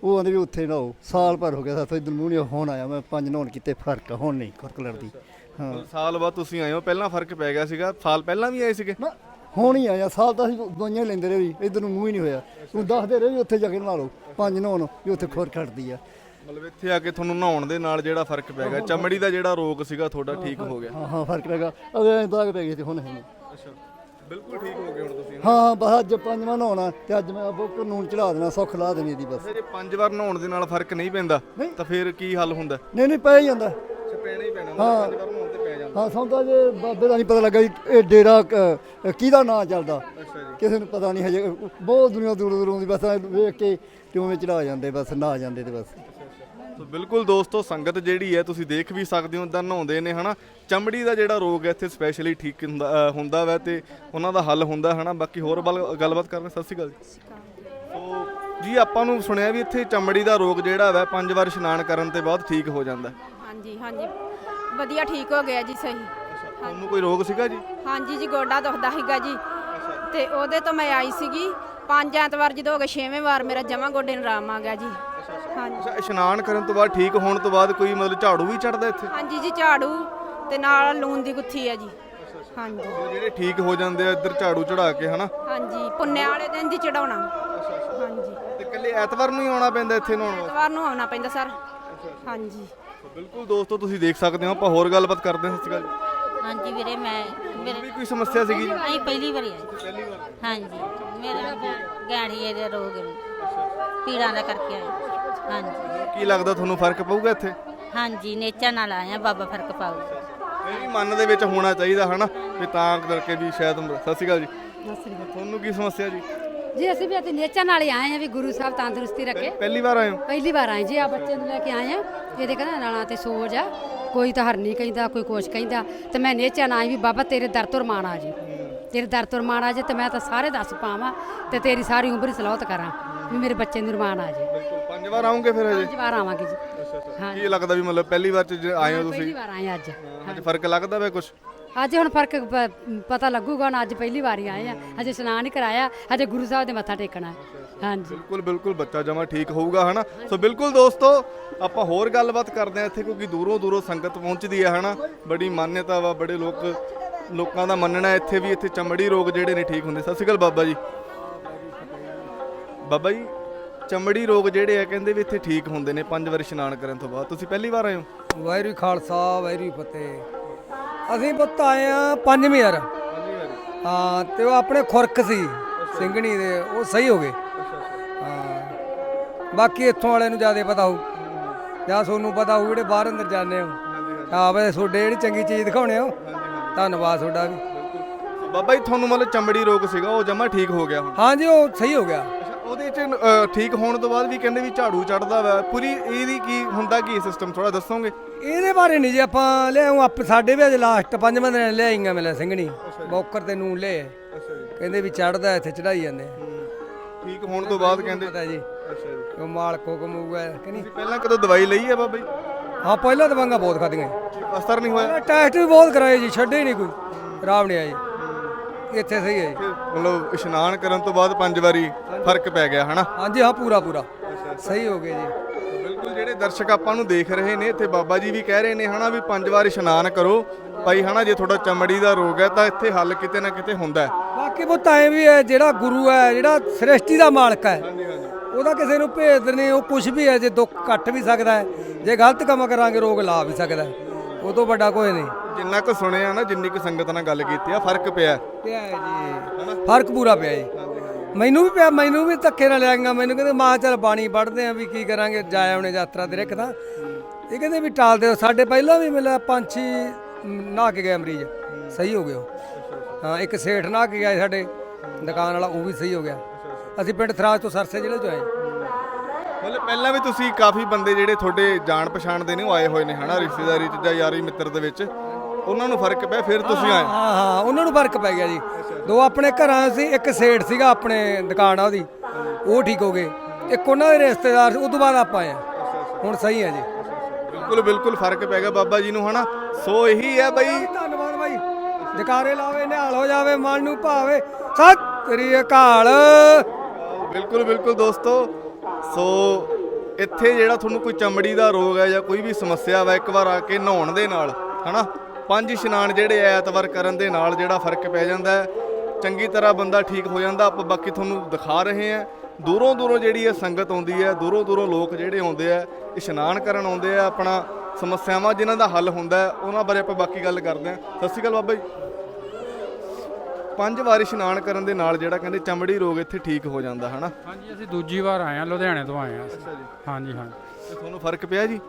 ਉਹ ਆਂਦੇ ਵੀ ਉੱਥੇ ਨਹਾਓ ਸਾਲ ਭਰ ਹੋ ਗਿਆ ਸਾਥੋਂ ਇਧਰ ਮੂੰਹ ਨਹੀਂ ਹੁਣ ਆਇਆ। ਮੈਂ ਪੰਜ ਨਹਾਉਣ ਕੀਤੇ ਫ਼ਰਕ ਹੁਣ ਨਹੀਂ ਖੁਰਕ ਲੜਦੀ। ਹਾਂ। ਸਾਲ ਬਾਅਦ ਤੁਸੀਂ ਆਏ ਹੋ ਪਹਿਲਾਂ ਫ਼ਰਕ ਪੈ ਗਿਆ ਸੀਗਾ। ਸਾਲ ਪਹਿਲਾਂ ਵੀ ਆਏ ਸੀਗੇ? ਨਾ ਹੁਣ ਹੀ ਆਇਆ ਸਾਲ ਤਾਂ ਅਸੀਂ ਦਵਾਈਆਂ ਹੀ ਲੈਂਦੇ ਰਹੇ ਵੀ ਇਧਰ ਨੂੰ ਮੂੰਹ ਹੀ ਨਹੀਂ ਹੋਇਆ। ਤੂੰ ਦੱਸਦੇ ਰਹੇ ਵੀ ਉੱਥੇ ਜਾ ਕੇ ਨਹਾ ਲਓ ਪੰਜ ਨਹਾਉਣ ਵੀ ਉੱਥੇ ਖੁਰ ਖੜਦੀ ਆ। ਮਤਲਬ ਇੱਥੇ ਆ ਕੇ ਤੁਹਾਨੂੰ ਨਹਾਉਣ ਦੇ ਨਾਲ ਜਿਹੜਾ ਫ਼ਰਕ ਪੈ ਗਿਆ ਚਮੜੀ ਦਾ ਜਿਹੜਾ ਰੋਗ ਸੀਗਾ ਤੁਹਾਡਾ ਠੀਕ ਹੋ ਗਿਆ? ਹਾਂ ਹਾਂ ਫ਼ਰਕ ਲੱਗਾ ਅਗੇ ਦਾਗ ਪੈ ਗਏ ਤੇ ਹੁਣ ਹੈ ਨਹੀਂ। ਅੱਛਾ ਬਿਲਕੁਲ ਠੀਕ ਹੋ ਗਏ ਹੁਣ ਤੁਸੀਂ। ਹਾਂ ਹਾਂ ਬਸ ਅੱਜ ਪੰਜਵਾਂ ਨਹਾਉਣਾ ਤੇ ਅੱਜ ਮੈਂ ਬੁੱਕ ਨੂਨ ਚੜਾ ਦੇਣਾ ਸੁੱਖ ਲਾ ਦੇਣੀ ਦੀ ਬਸ। ਜੇ ਪੰਜ ਵਾਰ ਨਹਾਉਣ ਦੇ ਨਾਲ ਫ਼ਰਕ ਨਹੀਂ ਪੈਂਦਾ ਤਾਂ ਫਿਰ ਕੀ ਹੱਲ ਹੁੰਦਾ? ਨਹੀਂ ਨਹੀਂ ਪੈ ਜਾਂਦਾ। ਪੈਣਾ ਹੀ ਪੈਣਾ ਹਾਂ। ਪੰਜ ਵਾਰ ਨਹਾਉਣ ਤੇ ਪੈ ਜਾਂਦਾ। ਹਾਂ ਸੌਂਦਾ ਜੇ ਬਾਬੇ ਦਾ ਨਹੀਂ ਪਤਾ ਲੱਗਾ ਵੀ ਇਹ ਡੇਰਾ ਕ- ਕਿਹਦਾ ਨਾਂ ਚੱਲਦਾ? ਅੱਛਾ ਜੀ। ਕਿਸੇ ਨੂੰ ਪਤਾ ਨਹੀਂ ਹਜੇ ਬਹੁਤ ਦੁਨੀਆ ਦੂਰ ਦੂਰੋਂ ਦੀ ਬਸ ਐਂ ਵੇਖ ਕੇ ਤੇ ਉਵੇਂ ਚੜਾ ਜਾਂਦੇ ਬਸ ਨਹਾ ਜਾਂਦੇ ਤੇ ਬਸ। ਸੋ ਬਿਲਕੁਲ ਦੋਸਤੋ ਸੰਗਤ ਜਿਹੜੀ ਹੈ ਤੁਸੀਂ ਦੇਖ ਵੀ ਸਕਦੇ ਹੋ ਇਦਾਂ ਨਹਾਉਂਦੇ ਨੇ ਹਨਾ? ਚਮੜੀ ਦਾ ਜਿਹੜਾ ਰੋਗ ਹੈ ਇੱਥੇ ਸਪੈਸ਼ਲੀ ਠੀਕ ਹੁੰਦਾ ਅ, ਹੁੰਦਾ ਵੈ ਤੇ ਉਹਨਾਂ ਦਾ ਹੱਲ ਹੁੰਦਾ ਹਨਾ? ਬਾਕੀ ਹੋਰ ਬਲ- ਗੱਲਬਾਤ ਕਰਦੇ ਸਤਿ ਸ਼੍ਰੀ ਅਕਾਲ ਜੀ। ਸੋ ਜੀ ਆਪਾਂ ਨੂੰ ਸੁਣਿਆ ਵੀ ਇੱਥੇ ਚਮੜੀ ਦਾ ਰੋਗ ਜਿਹੜਾ ਵੈ ਪੰਜ ਵਾਰ ਇਸ਼ਨਾਨ ਕਰਨ ਤੇ ਬਾਅਦ ਠੀਕ ਹੋ ਜਾਂਦਾ। ਹੈ। ਹਾਂਜੀ ਹਾਂਜੀ। ਵਧੀਆ ਠੀਕ ਹੋ ਗਿਆ ਜੀ ਸਹੀ। ਤੁਹਾਨੂੰ ਕੋਈ ਰੋਗ ਸੀਗਾ ਜੀ? ਹਾਂਜੀ ਜੀ ਗੋਡਾ ਦੁਖਦਾ ਸੀਗਾ ਜੀ। ਤੇ ਉਹਦੇ ਤੋਂ ਮੈਂ ਆਈ ਸੀਗੀ। ਪੰਜ ਐਤਵਾਰ ਜਦੋਂ ਹੋ ਗਏ ਛੇਵੇਂ ਵਾਰ ਮੇਰਾ ਜਮਾ ਗੋਡੇ ਨੂੰ ਆਰਾਮ ਆ ਗਿਆ ਜੀ। ਹਾਂਜੀ। ਅੱਛਾ ਇਸ਼ਨਾਨ ਕਰਨ ਤੋਂ ਬਾਅਦ ਠੀਕ ਹੋਣ ਤੋਂ ਬਾਅਦ ਕੋਈ ਮਤਲਬ ਝਾੜੂ ਵੀ ਚੜਦਾ ਇੱਥੇ? ਹਾਂਜੀ ਜੀ ਝਾੜੂ ਤੇ ਨਾਲ ਲੂਣ ਦੀ ਗੁੱਥੀ ਹੈ ਜੀ। ਹਾਂਜੀ। ਜਿਹੜੇ ਠੀਕ ਹੋ ਜਾਂਦੇ ਆ ਇੱਧਰ ਝਾੜੂ ਚੜਾ ਕੇ ਹਨਾ? ਹਾਂਜੀ ਪੁੰਨੇ ਵਾਲੇ ਦਿਨ ਜੀ ਚੜਾਉਣਾ। ਹਾਂਜੀ। ਤੇ ਇਕੱਲੇ ਐਤਵਾਰ ਨੂੰ ਹੀ ਆਉਣਾ ਪੈਂਦਾ ਇੱਥੇ ਨਹਾਉਣ ਵਾਸਤੇ? ਐਤਵਾਰ ਨੂੰ ਆਉਣਾ ਪੈਂਦਾ ਸਰ। ਹਾਂਜੀ। ਬਿਲਕੁਲ ਦੋਸਤੋ ਤੁਸੀਂ ਦੇਖ ਸਕਦੇ ਹੋ ਆਪਾਂ ਹੋਰ ਗੱਲਬਾਤ ਕਰਦੇ ਹਾਂ ਸਤਿ ਸ਼੍ਰੀ ਅਕਾਲ ਹਾਂਜੀ ਵੀਰੇ ਮੈਂ ਮੇਰੇ ਵੀ ਕੋਈ ਸਮੱਸਿਆ ਸੀਗੀ? ਅਸੀਂ ਪਹਿਲੀ ਵਾਰੀ ਆਏ। ਪਹਿਲੀ ਵਾਰ। ਹਾਂਜੀ ਮੇਰਾ ਗਾੜੀਏ ਦੇ ਰੋਗ ਨੂੰ। ਪੀੜਾਂ ਦਾ ਕਰਕੇ ਆਏ। ਹਾਂਜੀ। ਕੀ ਲੱਗਦਾ ਤੁਹਾਨੂੰ ਫ਼ਰਕ ਪਊਗਾ ਇੱਥੇ? ਹਾਂਜੀ ਨੇਚਾ ਨਾਲ ਆਇਆ ਬਾਬਾ ਫ਼ਰਕ ਪਾਊ ਇਹ ਵੀ ਮਨ ਦੇ ਵਿੱਚ ਹੋਣਾ ਚਾਹੀਦਾ ਹਨਾ? ਵੀ ਤਾਂ ਕਰਕੇ ਵੀ ਸ਼ਾਇਦ ਸਤਿ ਸ਼੍ਰੀ ਅਕਾਲ ਜੀ। ਸ੍ਰੀ ਅਕਾਲ। ਤੁਹਾਨੂੰ ਕੀ ਸਮੱਸਿਆ ਜੀ? ਜੀ ਅਸੀਂ ਵੀ ਇੱਥੇ ਨੇਚਰ ਨਾਲ ਹੀ ਆਏ ਆ ਵੀ ਗੁਰੂ ਸਾਹਿਬ ਤੰਦਰੁਸਤੀ ਰੱਖੇ। ਪਹਿਲੀ ਵਾਰ ਆਏ ਹੋ? ਪਹਿਲੀ ਵਾਰ ਆਏ ਜੀ ਆ ਬੱਚੇ ਨੂੰ ਲੈ ਕੇ ਆਏ ਆ ਇਹਦੇ ਕਹਿੰਦਾ ਨਾਲਾਂ ਤੇ ਸੋਜ ਆ ਕੋਈ ਤਾਂ ਹਰਨੀ ਕਹਿੰਦਾ ਕੋਈ ਕੁਛ ਕਹਿੰਦਾ। ਤੇ ਮੈਂ ਨੇਚਰ ਨਾਲ ਆਈ ਵੀ ਬਾਬਾ ਤੇਰੇ ਦਰ ਤੋਂ ਰਮਾਨ ਆ ਜੀ। ਤੇਰੇ ਦਰ ਤੋਂ ਰਮਾਨ ਆ ਜੇ ਤੇ ਮੈਂ ਤਾਂ ਸਾਰੇ ਦੱਸ ਪਾਵਾਂ ਤੇ ਤੇਰੀ ਸਾਰੀ ਉਮਰ ਹੀ ਸਲਾਹਤ ਕਰਾਂ ਵੀ ਮੇਰੇ ਬੱਚੇ ਨੂੰ ਰਮਾਨ ਆ ਜੇ। ਬਿਲਕੁਲ ਪੰਜ ਵਾਰ ਆਉਂਗੇ ਫਿਰ ਹਜੇ? ਪੰਜ ਵਾਰ ਆਵਾਂਗੇ ਜੀ। ਹਾਂ ਕੀ ਲੱਗਦਾ ਵੀ ਮਤਲਬ ਪਹਿਲੀ ਵਾਰ ਚ ਜੇ ਆਏ ਹੋ ਪਹਿਲੀ ਤੁਸੀਂ? ਵਾਰ ਆਏ ਅੱਜ। ਅੱਜ ਫ਼ਰਕ ਲੱਗਦਾ ਵੇ ਕੁਝ ਅੱਜ ਹੁਣ ਫ਼ਰਕ ਪ- ਪਤਾ ਲੱਗੂਗਾ ਹੁਣ ਅੱਜ ਪਹਿਲੀ ਵਾਰੀ ਆਏ ਆ। ਅਜੇ ਇਸ਼ਨਾਨ ਹੀ ਕਰਾਇਆ ਅਜੇ ਗੁਰੂ ਸਾਹਿਬ ਦੇ ਮੱਥਾ ਟੇਕਣਾ ਹੈ। ਹਾਂਜੀ। ਬਿਲਕੁਲ ਬਿਲਕੁਲ ਬੱਚਾ ਜਮਾ ਠੀਕ ਹੋਊਗਾ ਹਨਾ? ਸੋ ਬਿਲਕੁਲ ਦੋਸਤੋ ਆਪਾਂ ਹੋਰ ਗੱਲਬਾਤ ਕਰਦੇ ਆ ਇੱਥੇ ਕਿਉਂਕਿ ਦੂਰੋਂ ਦੂਰੋਂ ਸੰਗਤ ਪਹੁੰਚਦੀ ਹੈ ਹਨਾ? ਬੜੀ ਮਾਨਯਤਾ ਵਾ ਬੜੇ ਲੋਕ ਲੋਕਾਂ ਦਾ ਮੰਨਣਾ ਹੈ। ਇੱਥੇ ਵੀ ਇੱਥੇ ਚਮੜੀ ਰੋਗ ਜਿਹੜੇ ਨੇ ਠੀਕ ਹੁੰਦੇ। ਸਤਿ ਸ਼੍ਰੀ ਅਕਾਲ ਬਾਬਾ ਜੀ। ਬਾਬਾ ਜੀ ਚਮੜੀ ਰੋਗ ਜਿਹੜੇ ਆ ਕਹਿੰਦੇ ਵੀ ਇੱਥੇ ਠੀਕ ਹੁੰਦੇ ਨੇ ਪੰਜ ਵਾਰ ਇਸ਼ਨਾਨ ਕਰਨ ਤੋਂ ਬਾਅਦ। ਤੁਸੀਂ ਪਹਿਲੀ ਵਾਰ ਆਏ ਹੋ? ਵਾਹਿਗੁਰੂ ਖਾਲਸਾ ਵਾਹਿਗੁਰੂ ਫਤਿਹ। ਅਸੀਂ ਪੁੱਤ ਆਏ ਆ ਪੰਜਵੀਂ ਵਾਰ। ਹਾਂ ਤੇ ਉਹ ਆਪਣੇ ਖੁਰਕ ਸੀ ਸਿੰਘਣੀ ਦੇ ਉਹ ਸਹੀ ਹੋ ਗਏ। ਹਾਂ ਬਾਕੀ ਇੱਥੋਂ ਵਾਲਿਆਂ ਨੂੰ ਜ਼ਿਆਦਾ ਪਤਾ ਹੋਊ। ਜਾਂ ਤੁਹਾਨੂੰ ਪਤਾ ਹੋਊ ਜਿਹੜੇ ਬਾਹਰ ਅੰਦਰ ਜਾਂਦੇ ਹੋ। ਹਾਂ ਬਈ ਤੁਹਾਡੇ ਜਿਹੜੀ ਚੰਗੀ ਚੀਜ਼ ਦਿਖਾਉਣੇ ਹੋ ਧੰਨਵਾਦ ਤੁਹਾਡਾ ਵੀ। ਬਾਬਾ ਜੀ ਤੁਹਾਨੂੰ ਮਤਲਬ ਚਮੜੀ ਰੋਗ ਸੀਗਾ ਉਹ ਜਮਾ ਠੀਕ ਹੋ ਗਿਆ ਹੁਣ। ਹਾਂਜੀ ਉਹ ਸਹੀ ਹੋ ਗਿਆ। ਉਹਦੇ ਚ ਅ, ਠੀਕ ਹੋਣ ਤੋਂ ਬਾਅਦ ਵੀ ਕਹਿੰਦੇ ਵੀ ਝਾੜੂ ਚੜਦਾ ਵਾ। ਪੂਰੀ ਇਹਦੀ ਕੀ ਹੁੰਦਾ ਕੀ ਸਿਸਟਮ ਥੋੜਾ ਦੱਸੋਗੇ? ਇਹਦੇ ਬਾਰੇ ਨਹੀਂ ਜੇ ਆਪਾਂ ਲਿਆਉਂ ਆਪ ਸਾਡੇ ਵੀ ਅੱਜ ਲਾਸਟ ਪੰਜਵੇਂ ਦਿਨ ਲਿਆਈਆਂ ਮਿਲਿਆ ਸਿੰਘਣੀ। ਬੌਕਰ ਤੇ ਨੂਨ ਲੈ ਕਹਿੰਦੇ ਵੀ ਚੜਦਾ ਇੱਥੇ ਚੜਾਈ ਜਾਂਦੇ। ਆ। ਠੀਕ ਹੋਣ ਤੋਂ ਬਾਅਦ ਕਹਿੰਦੇ ਪਤਾ ਜੀ। ਅੱਛਾ ਜੀ। ਉਹ ਮਾਲਕ ਹੁਕਮ ਹੋਊਗਾ ਕਿ ਨਹੀਂ? ਤੁਸੀਂ ਪਹਿਲਾਂ ਕਦੋਂ ਦਵਾਈ ਲਈ ਹੈ ਬਾਬਾ ਜੀ? ਹਾਂ ਪਹਿਲਾਂ ਦਵਾਈਆਂ ਬਹੁਤ ਖਾਧੀਆਂ। ਅਸਰ ਨਹੀਂ ਹੋਇਆ? ਟੈਸਟ ਵੀ ਬਹੁਤ ਕਰਾਏ ਜੀ ਛੱਡੇ ਹੀ ਨਹੀਂ ਕੋਈ। ਨਹੀਂ ਆਇਆ ਜੀ ਇੱਥੇ ਸਹੀ ਹੈ ਜੀ। ਮਤਲਬ ਇਸ਼ਨਾਨ ਕਰਨ ਤੋਂ ਬਾਅਦ ਪੰਜ ਵਾਰੀ ਫ਼ਰਕ ਪੈ ਗਿਆ ਹਨਾ? ਹਾਂਜੀ ਹਾਂ ਪੂਰਾ ਪੂਰਾ। ਸਹੀ ਹੋ ਗਏ ਜੀ। ਬਿਲਕੁਲ ਜਿਹੜੇ ਦਰਸ਼ਕ ਆਪਾਂ ਨੂੰ ਦੇਖ ਰਹੇ ਨੇ ਇੱਥੇ ਬਾਬਾ ਜੀ ਵੀ ਕਹਿ ਰਹੇ ਨੇ ਹਨਾ ਵੀ ਪੰਜ ਵਾਰ ਇਸ਼ਨਾਨ ਕਰੋ। ਭਾਈ ਹਨਾ ਜੇ ਤੁਹਾਡਾ ਚਮੜੀ ਦਾ ਰੋਗ ਹੈ ਤਾਂ ਇੱਥੇ ਹੱਲ ਕਿਤੇ ਨਾ ਕਿਤੇ ਹੁੰਦਾ ਹੈ। ਬਾਕੀ ਪੁੱਤ ਐਂ ਵੀ ਹੈ ਜਿਹੜਾ ਗੁਰੂ ਹੈ ਜਿਹੜਾ ਸ੍ਰਿਸ਼ਟੀ ਦਾ ਮਾਲਕ ਹੈ ਉਹਦਾ ਕਿਸੇ ਨੂੰ ਭੇਦ ਨਹੀਂ ਉਹ ਕੁਝ ਵੀ ਹੈ ਜੇ ਦੁੱਖ ਕੱਟ ਵੀ ਸਕਦਾ ਹੈ ਜੇ ਗਲਤ ਕੰਮ ਕਰਾਂਗੇ ਰੋਗ ਲਾ ਵੀ ਸਕਦਾ ਹੈ। ਉਹ ਤੋਂ ਵੱਡਾ ਕੋਈ ਨਹੀਂ। ਜਿੰਨਾ ਕੁ ਸੁਣਿਆ ਨਾ ਜਿੰਨੀ ਕੁ ਸੰਗਤ ਨਾਲ ਗੱਲ ਕੀਤੀ ਆ ਫ਼ਰਕ ਪਿਆ। ਹੈ। ਪਿਆ ਹੈ ਜੀ। ਫ਼ਰਕ ਪੂਰਾ ਪਿਆ ਜੀ। ਮੈਨੂੰ ਵੀ ਪਿਆ ਮੈਨੂੰ ਵੀ ਧੱਕੇ ਨਾਲ ਲਿਆਂਗਾ ਮੈਨੂੰ ਕਹਿੰਦੇ ਮਾਂ ਚੱਲ ਬਾਣੀ ਪੜ੍ਹਦੇ ਆ ਵੀ ਕੀ ਕਰਾਂਗੇ ਜਾ ਆਉਣੇ ਯਾਤਰਾ ਤੇ ਰਿਕਦਾ ਇਹ ਕਹਿੰਦੇ ਵੀ ਟਾਲ ਦਿਓ। ਸਾਡੇ ਪਹਿਲਾਂ ਵੀ ਮਿਲਿਆ ਪੰਛੀ ਨਹਾ ਕੇ ਗਏ ਮਰੀਜ਼। ਸਹੀ ਹੋ ਗਿਆ ਉਹ। ਹਾਂ ਇੱਕ ਸੇਠ ਨਹਾ ਕੇ ਗਿਆ ਸਾਡੇ। ਦੁਕਾਨ ਵਾਲਾ ਉਹ ਵੀ ਸਹੀ ਹੋ ਗਿਆ। ਅਸੀਂ ਪਿੰਡ ਥਰਾਜ ਤੋਂ ਸਰਸੇ ਜ਼ਿਲ੍ਹੇ ਤੋਂ ਆਏ। ਮਤਲਬ ਪਹਿਲਾਂ ਵੀ ਤੁਸੀਂ ਕਾਫੀ ਬੰਦੇ ਜਿਹੜੇ ਤੁਹਾਡੇ ਜਾਣ ਪਛਾਣ ਦੇ ਨੇ ਉਹ ਆਏ ਹੋਏ ਨੇ ਹਨਾ? ਰਿਸ਼ਤੇਦਾਰੀ ਚ ਜਾਂ ਯਾਰੀ ਮਿੱਤਰ ਦੇ ਵਿੱਚ। ਉਹਨਾਂ ਨੂੰ ਫ਼ਰਕ ਪਿਆ ਫਿਰ ਤੁਸੀਂ ਆਏ? ਹਾਂ ਹਾਂ ਉਹਨਾਂ ਨੂੰ ਫ਼ਰਕ ਪੈ ਗਿਆ ਜੀ। ਦੋ ਆਪਣੇ ਘਰਾਂ ਸੀ ਇੱਕ ਸੇਠ ਸੀਗਾ ਆਪਣੇ ਦੁਕਾਨ ਆ ਉਹਦੀ। ਉਹ ਠੀਕ ਹੋ ਗਏ। ਇੱਕ ਉਹਨਾਂ ਦੇ ਰਿਸ਼ਤੇਦਾਰ ਸੀ, ਉਹ ਤੋਂ ਬਾਅਦ ਆਪਾਂ ਆਏ ਹਾਂ। ਹੁਣ ਸਹੀ ਹੈ ਜੀ। ਬਿਲਕੁਲ ਬਿਲਕੁਲ ਫ਼ਰਕ ਪੈ ਗਿਆ ਬਾਬਾ ਜੀ ਨੂੰ ਹਨਾ? ਸੋ ਇਹੀ ਹੈ ਬਈ। ਧੰਨਵਾਦ ਬਾਈ। ਜਕਾਰੇ ਲਾਵੇ ਨਿਹਾਲ ਹੋ ਜਾਵੇ ਮਨ ਨੂੰ ਭਾਵੇ। ਸਤਿ ਸ੍ਰੀ ਅਕਾਲ। ਬਿਲਕੁਲ ਬਿਲਕੁਲ ਦੋਸਤੋ। ਸੋ ਇੱਥੇ ਜਿਹੜਾ ਤੁਹਾਨੂੰ ਕੋਈ ਚਮੜੀ ਦਾ ਰੋਗ ਹੈ ਜਾਂ ਕੋਈ ਵੀ ਸਮੱਸਿਆ ਵਾ, ਇੱਕ ਵਾਰ ਆ ਕੇ ਨਹਾਉਣ ਦੇ ਨਾਲ, ਹਨਾ? ਪੰਜ ਇਸ਼ਨਾਨ ਜਿਹੜੇ ਐਤਵਾਰ ਕਰਨ ਦੇ ਨਾਲ ਜਿਹੜਾ ਫ਼ਰਕ ਪੈ ਜਾਂਦਾ ਹੈ। ਚੰਗੀ ਤਰ੍ਹਾਂ ਬੰਦਾ ਠੀਕ ਹੋ ਜਾਂਦਾ, ਆਪਾਂ ਬਾਕੀ ਤੁਹਾਨੂੰ ਦਿਖਾ ਰਹੇ ਹਾਂ। ਦੂਰੋਂ ਦੂਰੋਂ ਜਿਹੜੀ ਹੈ ਸੰਗਤ ਆਉਂਦੀ ਹੈ, ਦੂਰੋਂ ਦੂਰੋਂ ਲੋਕ ਜਿਹੜੇ ਆਉਂਦੇ ਆ, ਇਸ਼ਨਾਨ ਕਰਨ ਆਉਂਦੇ ਆ, ਆਪਣਾ ਸਮੱਸਿਆਵਾਂ ਜਿਨ੍ਹਾਂ ਦਾ ਹੱਲ ਹੁੰਦਾ ਉਹਨਾਂ ਬਾਰੇ ਆਪਾਂ ਬਾਕੀ ਗੱਲ ਕਰਦੇ ਹਾਂ। ਸਤਿ ਸ਼੍ਰੀ ਅਕਾਲ ਬਾਬਾ ਜੀ। ਪੰਜ ਵਾਰ ਇਸ਼ਨਾਨ ਕਰਨ ਦੇ ਨਾਲ ਜਿਹੜਾ ਕਹਿੰਦੇ ਚਮੜੀ ਰੋਗ ਇੱਥੇ ਠੀਕ ਹੋ ਜਾਂਦਾ ਹਨਾ? ਹਾਂਜੀ ਅਸੀਂ ਦੂਜੀ ਵਾਰ ਆਏ ਹਾਂ ਲੁਧਿਆਣੇ ਤੋਂ ਆਏ ਹਾਂ ਅਸੀਂ। ਹਾਂਜੀ ਹਾਂ ਤੇ ਤੁਹਾਨੂੰ ਫ਼ਰਕ ਪਿਆ ਜੀ?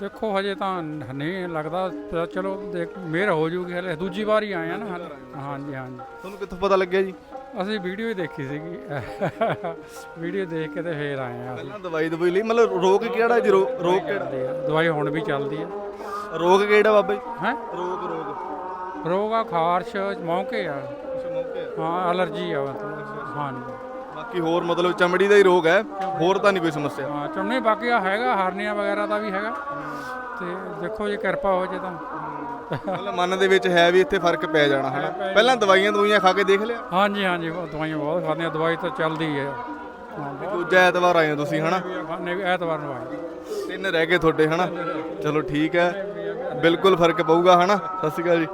ਦੇਖੋ ਹਜੇ ਤਾਂ ਨਹੀਂ ਲੱਗਦਾ। ਪਰ ਚਲੋ ਦੇਖ ਮਿਹਰ ਹੋ ਜੂਗੀ ਹਲੇ ਦੂਜੀ ਵਾਰ ਹੀ ਆਏ ਹਾਂ ਨਾ ਹਾਲੇ। ਹਾਂਜੀ ਹਾਂਜੀ। ਤੁਹਾਨੂੰ ਕਿੱਥੋਂ ਪਤਾ ਲੱਗਿਆ ਜੀ? ਅਸੀਂ ਵੀਡੀਓ ਹੀ ਦੇਖੀ ਸੀਗੀ। ਵੀਡੀਓ ਦੇਖ ਕੇ ਤੇ ਫੇਰ ਆਏ ਅਸੀਂ। ਪਹਿਲਾਂ ਦਵਾਈ ਦਵਾਈ ਲਈ ਮਤਲਬ ਰੋਗ ਕਿਹੜਾ ਜੀ? ਰੋ- ਰੋਗ ਕਿਹੜਾ? ਆ, ਦਵਾਈ ਹੁਣ ਵੀ ਚੱਲਦੀ ਹੈ ਰੋਗ ਕਿਹੜਾ ਬਾਬਾ ਜੀ? ਹੈ? ਰੋਗ ਰੋਗ। ਰੋਗ ਆ ਖਾਰਸ਼ ਮੌਕੇ ਆ। ਮੌਕੇ ਹਾਂ ਅਲਰਜੀ ਆ। ਮਤਲਬ ਹਾਂਜੀ। ਬਾਕੀ ਹੋਰ ਮਤਲਬ ਚਮੜੀ ਦਾ ਹੀ ਰੋਗ ਹੈ। ਹੋਰ ਤਾਂ ਨਹੀਂ ਕੋਈ ਸਮੱਸਿਆ। ਹਾਂ ਚੁੰਨੇ ਬਾਕੀ ਆ ਹੈਗਾ ਹਾਰਨੀਆਂ ਵਗੈਰਾ ਦਾ ਵੀ ਹੈਗਾ। ਤੇ ਦੇਖੋ ਜੇ ਕਿਰਪਾ ਹੋ ਜੇ ਤਾਂ। ਮਤਲਬ ਮਨ ਦੇ ਵਿੱਚ ਹੈ ਵੀ ਇੱਥੇ ਫ਼ਰਕ ਪੈ ਜਾਣਾ ਹਨਾ? ਪਹਿਲਾਂ ਦਵਾਈਆਂ ਦਵਾਈਆਂ ਖਾ ਕੇ ਦੇਖ ਲਿਆ? ਹਾਂਜੀ ਹਾਂਜੀ ਉਹ ਦਵਾਈਆਂ ਬਹੁਤ ਖਾਂਦੇ ਆ ਦਵਾਈ ਤਾਂ ਚੱਲਦੀ ਹੈ ਹਾਂ ਦੂਜਾ ਐਤਵਾਰ ਆਏ ਹੋ ਤੁਸੀਂ ਹਨਾ? ਵੀ ਐਤਵਾਰ ਨੂੰ ਆਏ। ਤਿੰਨ ਰਹਿ ਗਏ ਤੁਹਾਡੇ ਹਨਾ? ਚਲੋ ਠੀਕ ਹੈ। ਬਿਲਕੁਲ ਫ਼ਰਕ ਪਊਗਾ ਹਨਾ? ਸਤਿ ਸ਼੍ਰੀ ਅਕਾਲ ਜੀ।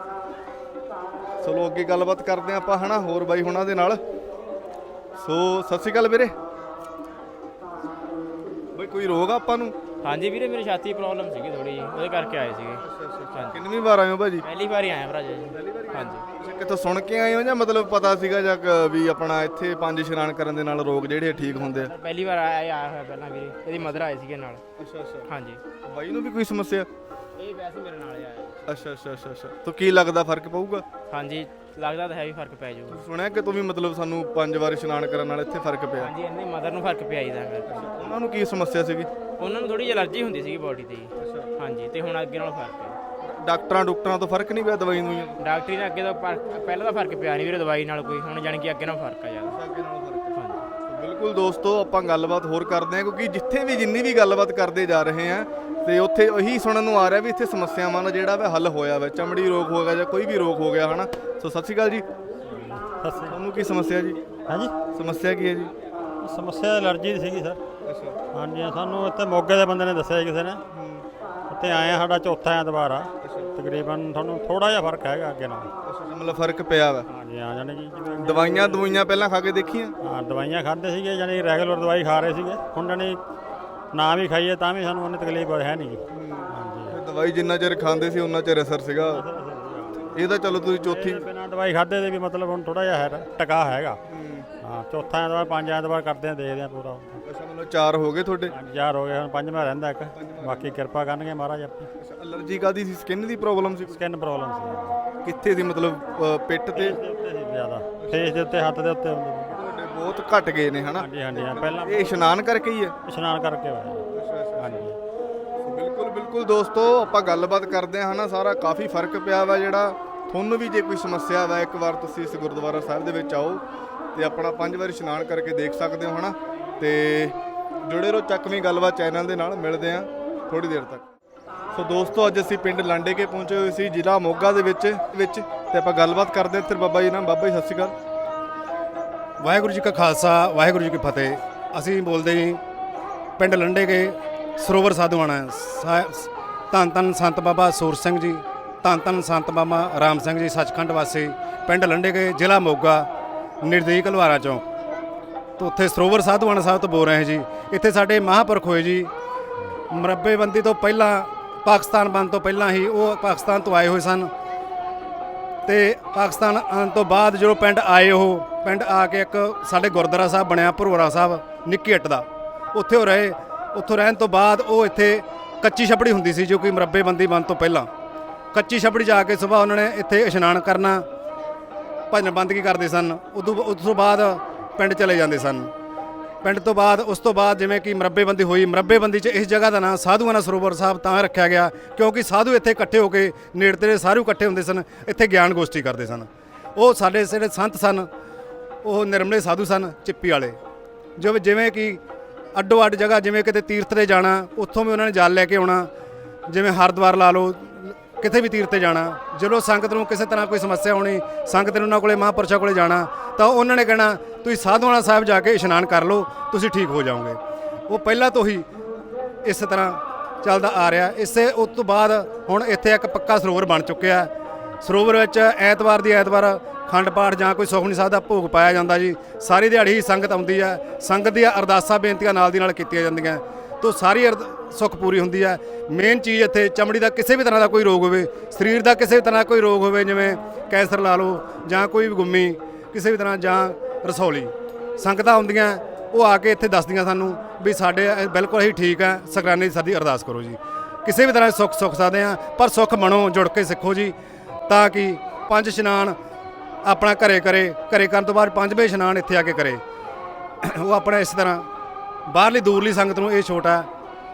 ਚਲੋ ਅੱਗੇ ਗੱਲਬਾਤ ਕਰਦੇ ਹਾਂ ਆਪਾਂ ਹਨਾ? ਹੋਰ ਬਾਈ ਹੁਣਾਂ ਦੇ ਨਾਲ। ਸੋ ਸਤਿ ਸ਼੍ਰੀ ਅਕਾਲ ਵੀਰੇ। ਬਈ ਕੋਈ ਰੋਗ ਆ ਆਪਾਂ ਨੂੰ? ਹਾਂਜੀ ਵੀਰੇ ਮੇਰੀ ਛਾਤੀ ਪ੍ਰੋਬਲਮ ਸੀਗੀ ਥੋੜੀ ਜੀ ਉਹਦੇ ਕਰਕੇ ਆਏ ਸੀਗੇ। ਹਾਂਜੀ। ਕਿੰਨਵੀਂ ਵਾਰ ਆਏ ਹੋ ਭਾਜੀ? ਪਹਿਲੀ ਵਾਰੀ ਆਇਆ ਭਰਾ ਜੀ ਹਾਂਜੀ। ਤੁਸੀਂ ਕਿੱਥੋਂ ਸੁਣ ਕੇ ਆਏ ਹੋ ਜਾਂ ਮਤਲਬ ਪਤਾ ਸੀਗਾ ਜਾਂ ਕ- ਵੀ ਆਪਣਾ ਇੱਥੇ ਪੰਜ ਇਸ਼ਨਾਨ ਕਰਨ ਦੇ ਨਾਲ ਰੋਗ ਜਿਹੜੇ ਆ ਠੀਕ ਹੁੰਦੇ ਆ? ਪਹਿਲੀ ਵਾਰ ਆਇਆ ਆਇਆ ਹੋਇਆ ਪਹਿਲਾਂ ਵੀਰੇ ਇਹਦੀ ਮਦਰ ਆਏ ਸੀਗੇ ਨਾਲ। ਅੱਛਾ ਅੱਛਾ। ਹਾਂਜੀ। ਬਾਈ ਨੂੰ ਵੀ ਕੋਈ ਸਮੱਸਿਆ? ਇਹ ਵੈਸੇ ਮੇਰੇ ਨਾਲ ਹੀ ਆਇਆ ਅੱਛਾ ਅੱਛਾ ਅੱਛਾ ਅੱਛਾ। ਤਾਂ ਕੀ ਲੱਗਦਾ ਫ਼ਰਕ ਪਊਗਾ? ਹਾਂਜੀ ਲੱਗਦਾ ਤਾਂ ਹੈ ਵੀ ਫ਼ਰਕ ਪੈ ਜਾਊਗਾ। ਸੁਣਿਆ ਕਿ ਤੂੰ ਵੀ ਮਤਲਬ ਸਾਨੂੰ ਪੰਜ ਵਾਰ ਇਸ਼ਨਾਨ ਕਰਨ ਨਾਲ ਇੱਥੇ ਫ਼ਰਕ ਪਿਆ? ਹਾਂਜੀ ਇਹਨੇ ਮਦਰ ਨੂੰ ਫ਼ਰਕ ਪਿਆ ਤਾਂ ਕਰਕੇ। ਉਹਨਾਂ ਨੂੰ ਕੀ ਸਮੱਸਿਆ ਸੀਗੀ? ਉਹਨਾਂ ਨੂੰ ਥੋੜੀ ਜਿਹੀ ਅਲਰਜੀ ਹੁੰਦੀ ਸੀਗੀ ਬਾਡੀ ਤੇ ਜੀ। ਹਾਂਜੀ ਤੇ ਹੁਣ ਅੱਗੇ ਨਾਲੋਂ ਫ਼ਰਕ ਹੈ ਡਾਕਟਰਾਂ ਡਾਕਟਰਾਂ ਤੋਂ ਫ਼ਰਕ ਨਹੀਂ ਪਿਆ ਦਵਾਈ ਨੂੰ ਡਾਕਟਰੀ ਨੇ ਅੱਗੇ ਤੋਂ ਫਰਕ- ਪਹਿਲਾਂ ਤਾਂ ਫ਼ਰਕ ਪਿਆ ਨਹੀਂ ਵੀਰੇ ਦਵਾਈ ਨਾਲ ਕੋਈ। ਹੁਣ ਜਾਣੀ ਕਿ ਅੱਗੇ ਨਾਲੋਂ ਫ਼ਰਕ ਆ ਜ਼ਿਆਦਾ। ਹਾਂਜੀ। ਬਿਲਕੁਲ ਦੋਸਤੋ ਆਪਾਂ ਗੱਲਬਾਤ ਹੋਰ ਕਰਦੇ ਹਾਂ ਕਿਉਂਕਿ ਜਿੱਥੇ ਵੀ ਜਿੰਨੀ ਵੀ ਗੱਲਬਾਤ ਕਰਦੇ ਜਾ ਰਹੇ ਹਾਂ ਤੇ ਉੱਥੇ ਉਹੀ ਸੁਣਨ ਨੂੰ ਆ ਰਿਹਾ ਵੀ ਇੱਥੇ ਸਮੱਸਿਆਵਾਂ ਦਾ ਜਿਹੜਾ ਵਾ ਹੱਲ ਹੋਇਆ ਵਾ ਚਮੜੀ ਰੋਗ ਹੋ ਗਿਆ ਜਾਂ ਕੋਈ ਵੀ ਰੋਗ ਹੋ ਗਿਆ ਹਨਾ? ਸੋ ਸਤਿ ਸ਼੍ਰੀ ਅਕਾਲ ਜੀ। ਤੁਹਾਨੂੰ ਕੀ ਸਮੱਸਿਆ ਜੀ? ਹਾਂਜੀ? ਸਮੱਸਿਆ ਕੀ ਹੈ ਜੀ? ਸਮੱਸਿਆ ਐਲਰਜੀ ਦੀ ਸੀਗੀ ਸਰ। ਹਾਂਜੀ ਹਾਂ, ਸਾਨੂੰ ਇੱਥੇ ਮੋਗੇ ਦੇ ਬੰਦੇ ਨੇ ਦੱਸਿਆ ਜੀ ਕਿਸੇ ਨੇ। ਇੱਥੇ ਆਏ ਆ ਸਾਡਾ ਚੌਥਾ ਆ। ਤਕਰੀਬਨ ਤੁਹਾਨੂੰ ਥੋੜਾ ਜਿਹਾ ਫ਼ਰਕ ਹੈਗਾ ਅੱਗੇ ਨਾਲ। ਮਤਲਬ ਫ਼ਰਕ ਪਿਆ ਵਾ। ਹਾਂਜੀ ਹਾਂ ਜਾਨੀ ਕਿ ਜਿਵੇਂ ਦਵਾਈਆਂ ਦਵਾਈਆਂ ਪਹਿਲਾਂ ਖਾ ਕੇ ਦੇਖੀਆਂ? ਹਾਂ ਦਵਾਈਆਂ ਖਾਂਦੇ ਸੀਗੇ ਜਾਨੀ ਰੈਗੂਲਰ ਦਵਾਈ ਖਾ ਰਹੇ ਸੀਗੇ। ਹੁਣ ਜਾਨੀ ਨਾ ਵੀ ਖਾਈਏ ਤਾਂ ਵੀ ਸਾਨੂੰ ਉਹਨੇ ਤਕਲੀਫ ਹੈ ਨਹੀਂ। ਹਾਂਜੀ ਦਵਾਈ ਜਿੰਨਾ ਚਿਰ ਖਾਂਦੇ ਸੀ ਉਹਨਾਂ ਚਿਰ ਅਸਰ ਸੀਗਾ। ਇਹ ਤਾਂ ਚਲੋ ਤੁਸੀਂ ਚੌਥੀ ਬਿਨਾਂ ਦਵਾਈ ਖਾਦੇ ਦੇ ਵੀ ਮਤਲਬ ਹੁਣ ਥੋੜਾ ਜਿਹਾ ਹੈ ਟਕਾ ਹੈਗਾ। ਹਾਂ ਚੌਥਾ ਐਤਵਾਰ ਪੰਜ ਐਤਵਾਰ ਕਰਦੇ ਆ ਦੇਖਦੇ ਆ ਪੂਰਾ। ਅੱਛਾ ਮਤਲਬ ਚਾਰ ਹੋ ਗਏ ਤੁਹਾਡੇ? ਹਜ਼ਾਰ ਹੋ ਗਏ ਹੁਣ ਪੰਜਵਾਂ ਰਹਿੰਦਾ ਇੱਕ। ਬਾਕੀ ਕਿਰਪਾ ਕਰਨਗੇ ਮਹਾਰਾਜ ਆਪੇ ਅਲਰਜੀ ਕਾਦੀ ਸੀ? ਸਕਿਨ ਦੀ ਪ੍ਰੋਬਲਮ ਸੀ? ਸਕਿਨ ਪ੍ਰੋਬਲਮ ਸੀ। ਕਿੱਥੇ ਸੀ ਮਤਲਬ ਅ, ਪਿੱਠ ਤੇ? ਜ਼ਿਆਦਾ। ਫੇਸ ਦੇ ਉੱਤੇ ਹੱਥ ਦੇ ਉੱਤੇ ਹੁੰਦੇ ਸੀ। ਬਹੁਤ ਘਟ ਗਏ ਨੇ ਹਨਾ? ਹਾਂਜੀ ਹਾਂਜੀ ਹਾਂ ਪਹਿਲਾਂ ਇਹ ਇਸ਼ਨਾਨ ਕਰਕੇ ਹੀ ਹੈ ਇਸ਼ਨਾਨ ਕਰਕੇ ਹੋਇਆ। ਹਾਂਜੀ। ਬਿਲਕੁਲ ਬਿਲਕੁਲ ਦੋਸਤੋ ਆਪਾਂ ਗੱਲਬਾਤ ਕਰਦੇ ਹਾਂ ਹਨਾ? ਸਾਰਾ ਕਾਫੀ ਫ਼ਰਕ ਪਿਆ ਵਾ ਜਿਹੜਾ। ਤੁਹਾਨੂੰ ਵੀ ਜੇ ਕੋਈ ਸਮੱਸਿਆ ਵਾ ਇੱਕ ਵਾਰ ਤੁਸੀਂ ਇਸ ਗੁਰਦੁਆਰਾ ਸਾਹਿਬ ਦੇ ਵਿੱਚ ਆਓ ਤੇ ਆਪਣਾ ਪੰਜ ਵਾਰ ਇਸ਼ਨਾਨ ਕਰਕੇ ਦੇਖ ਸਕਦੇ ਹੋ ਹਨਾ? ਤੇ ਜੁੜੇ ਰਹੋ ਚੱਕਵੀਂ ਗੱਲਬਾਤ ਚੈਨਲ ਦੇ ਨਾਲ। ਮਿਲਦੇ ਹਾਂ ਥੋੜੀ ਦੇਰ ਤੱਕ। ਸੋ ਦੋਸਤੋ ਅੱਜ ਅਸੀਂ ਪਿੰਡ ਲਾਂਡੇ ਕੇ ਪਹੁੰਚੇ ਹੋਏ ਸੀ ਜ਼ਿਲ੍ਹਾ ਮੋਗਾ ਦੇ ਵਿੱਚ ਵਿੱਚ। ਤੇ ਆਪਾਂ ਗੱਲਬਾਤ ਕਰਦੇ ਹਾਂ ਇੱਥੇ ਬਾਬਾ ਜੀ ਨਾਲ। ਬਾਬਾ ਜੀ ਸਤਿ ਸ਼੍ਰੀ ਅਕਾਲ। ਵਾਹਿਗੁਰੂ ਜੀ ਕਾ ਖਾਲਸਾ, ਵਾਹਿਗੁਰੂ ਜੀ ਕੀ ਫਤਿਹ। ਅਸੀਂ ਬੋਲਦੇ ਜੀ, ਪਿੰਡ ਲੰਡੇ ਕੇ ਸਰੋਵਰ ਸਾਧੂਆਣਾ ਧੰਨ ਧੰਨ ਸੰਤ ਬਾਬਾ ਸੂਰ ਸਿੰਘ ਜੀ, ਧੰਨ ਧੰਨ ਸੰਤ ਬਾਬਾ ਰਾਮ ਸਿੰਘ ਜੀ, ਸੱਚਖੰਡ ਵਾਸੀ, ਪਿੰਡ ਲੰਡੇ ਕੇ ਜ਼ਿਲ੍ਹਾ ਮੋਗਾ ਨਜ਼ਦੀਕ ਲਵਾਰਾ ਚੌਂਕ ਤੋਂ ਉੱਥੇ ਸਰੋਵਰ ਸਾਧੂਆਣਾ ਸਾਹਿਬ ਤੋਂ ਬੋਲ ਰਹੇ ਜੀ। ਇੱਥੇ ਸਾਡੇ ਮਹਾਂਪੁਰਖ ਹੋਏ ਜੀ। ਮਰੱਬੇਬੰਦੀ ਤੋਂ ਪਹਿਲਾਂ, ਪਾਕਿਸਤਾਨ ਬੰਦ ਤੋਂ ਪਹਿਲਾਂ ਹੀ ਉਹ ਪਾਕਿਸਤਾਨ ਤੋਂ ਆਏ ਹੋਏ ਸਨ। ਤੇ ਪਾਕਿਸਤਾਨ ਆਉਣ ਤੋਂ ਬਾਅਦ ਜਦੋਂ ਪਿੰਡ ਆਏ ਉਹ, ਪਿੰਡ ਆ ਕੇ ਇੱਕ ਸਾਡੇ ਗੁਰਦੁਆਰਾ ਸਾਹਿਬ ਬਣਿਆ ਭਰੋਰਾ ਸਾਹਿਬ, ਨਿੱਕੀ ਇੱਟ ਦਾ। ਉੱਥੇ ਉਹ ਰਹੇ, ਉੱਥੋਂ ਰਹਿਣ ਤੋਂ ਬਾਅਦ ਉਹ ਇੱਥੇ ਕੱਚੀ ਛਪੜੀ ਹੁੰਦੀ ਸੀ ਜੋ ਕਿ ਮਰੱਬੇਬੰਦੀ ਬਣ ਤੋਂ ਪਹਿਲਾਂ। ਕੱਚੀ ਛਪੜੀ ਜਾ ਕੇ ਸਵੇਰ ਉਹਨਾਂ ਨੇ ਇੱਥੇ ਇਸ਼ਨਾਨ ਕਰਨਾ ਭਜਨ ਬੰਦਗੀ ਕਰਦੇ ਸਨ। ਉਦੋਂ, ਉਸ ਤੋਂ ਬਾਅਦ ਪਿੰਡ ਚਲੇ ਜਾਂਦੇ ਸਨ। ਪਿੰਡ ਤੋਂ ਬਾਅਦ, ਉਸ ਤੋਂ ਬਾਅਦ ਜਿਵੇਂ ਕਿ ਮਰੱਬੇਬੰਦੀ ਹੋਈ, ਮਰੱਬੇਬੰਦੀ 'ਚ ਇਸ ਜਗ੍ਹਾ ਦਾ ਨਾਮ ਸਾਧੂਆਣਾ ਸਰੋਵਰ ਸਾਹਿਬ ਤਾਂ ਰੱਖਿਆ ਗਿਆ, ਕਿਉਂਕਿ ਸਾਧੂ ਇੱਥੇ ਇਕੱਠੇ ਹੋ ਕੇ ਨੇੜਤੇ ਤੇੜੇ ਸਾਰੇ ਇਕੱਠੇ ਹੁੰਦੇ ਸਨ, ਇੱਥੇ ਗਿਆਨ ਗੋਸ਼ਟੀ ਕਰਦੇ ਸਨ। ਉਹ ਸਾਡੇ ਜਿਹੜੇ ਸੰਤ ਸਨ, ਉਹ ਨਿਰਮਲੇ ਸਾਧੂ ਸਨ, ਚਿੱਪੀ ਵਾਲੇ। ਜੋ ਜਿਵੇਂ ਕਿ ਅੱਡੋ ਅੱਡ ਜਗ੍ਹਾ, ਜਿਵੇਂ ਕਿਤੇ ਤੀਰਥ ਤੇ ਜਾਣਾ, ਉੱਥੋਂ ਵੀ ਉਹਨਾਂ ਨੇ ਜਾਲ ਲੈ ਕੇ ਆਉਣਾ, ਜਿਵੇਂ ਹਰਿਦੁਆਰ ਲਾ ਲਓ ਕਿਤੇ ਵੀ ਤੀਰ ਤੇ ਜਾਣਾ। ਜਦੋਂ ਸੰਗਤ ਨੂੰ ਕਿਸੇ ਤਰ੍ਹਾਂ ਕੋਈ ਸਮੱਸਿਆ ਹੋਣੀ, ਸੰਗਤ ਨੇ ਉਹਨਾਂ ਕੋਲੇ, ਮਹਾਂਪੁਰਸ਼ਾਂ ਕੋਲੇ ਜਾਣਾ, ਤਾਂ ਉਹਨਾਂ ਨੇ ਕਹਿਣਾ, ਤੁਸੀਂ ਸਾਧੂਆਣਾ ਸਾਹਿਬ ਜਾ ਕੇ ਇਸ਼ਨਾਨ ਕਰ ਲਓ, ਤੁਸੀਂ ਠੀਕ ਹੋ ਜਾਓਗੇ। ਉਹ ਪਹਿਲਾਂ ਤੋਂ ਹੀ ਇਸ ਤਰ੍ਹਾਂ ਚੱਲਦਾ ਆ ਰਿਹਾ। ਇਸੇ ਉਸ ਤੋਂ ਬਾਅਦ ਹੁਣ ਇੱਥੇ ਇੱਕ ਪੱਕਾ ਸਰੋਵਰ ਬਣ ਚੁੱਕਿਆ ਸਰੋਵਰ ਵਿੱਚ ਐਤਵਾਰ ਦੀ ਐਤਵਾਰ ਖੰਡ ਪਾਠ ਜਾਂ ਕੋਈ ਸੁਖਮਨੀ ਸਾਹਿਬ ਦਾ ਭੋਗ ਪਾਇਆ ਜਾਂਦਾ ਜੀ। ਸਾਰੀ ਦਿਹਾੜੀ ਹੀ ਸੰਗਤ ਆਉਂਦੀ ਹੈ। ਸੰਗਤ ਦੀਆਂ ਅਰਦਾਸਾਂ, ਬੇਨਤੀਆਂ ਨਾਲ ਦੀ ਨਾਲ ਕੀਤੀਆਂ ਜਾਂਦੀਆਂ। ਤੋਂ ਸਾਰੀ ਅਰਦ- ਸੁੱਖ ਪੂਰੀ ਹੁੰਦੀ ਹੈ। ਮੇਨ ਚੀਜ਼ ਇੱਥੇ ਚਮੜੀ ਦਾ ਕਿਸੇ ਵੀ ਤਰ੍ਹਾਂ ਦਾ ਕੋਈ ਰੋਗ ਹੋਵੇ, ਸਰੀਰ ਦਾ ਕਿਸੇ ਵੀ ਤਰ੍ਹਾਂ ਦਾ ਕੋਈ ਰੋਗ ਹੋਵੇ, ਜਿਵੇਂ ਕੈਂਸਰ ਲਾ ਲਓ ਜਾਂ ਕੋਈ ਵੀ ਗੁੰਮੀ, ਕਿਸੇ ਵੀ ਤਰ੍ਹਾਂ ਜਾਂ ਰਸੌਲੀ, ਸੰਗਤਾਂ ਹੁੰਦੀਆਂ, ਉਹ ਆ ਕੇ ਇੱਥੇ ਦੱਸਦੀਆਂ ਸਾਨੂੰ ਵੀ ਸਾਡੇ ਬਿਲਕੁਲ ਹੀ ਠੀਕ ਹੈ, ਸਕਰਾਨੇ ਦੀ ਸਾਡੀ ਅਰਦਾਸ ਕਰੋ ਜੀ। ਕਿਸੇ ਵੀ ਤਰ੍ਹਾਂ ਸੁੱਖ ਸੁੱਖ ਸਕਦੇ ਆ ਪਰ ਸੁੱਖ ਮਨੋਂ ਜੁੜ ਕੇ ਸਿੱਖੋ ਜੀ, ਤਾਂ ਕਿ ਪੰਜ ਇਸ਼ਨਾਨ ਆਪਣਾ ਘਰੇ ਕਰੇ, ਘਰੇ ਕਰਨ ਤੋਂ ਬਾਅਦ ਪੰਜਵੇਂ ਇਸ਼ਨਾਨ ਇੱਥੇ ਆ ਕੇ ਕਰੇ। ਉਹ ਆਪਣਾ ਇਸ ਤਰ੍ਹਾਂ ਬਾਹਰਲੀ ਦੂਰਲੀ ਸੰਗਤ ਨੂੰ ਇਹ ਛੋਟਾ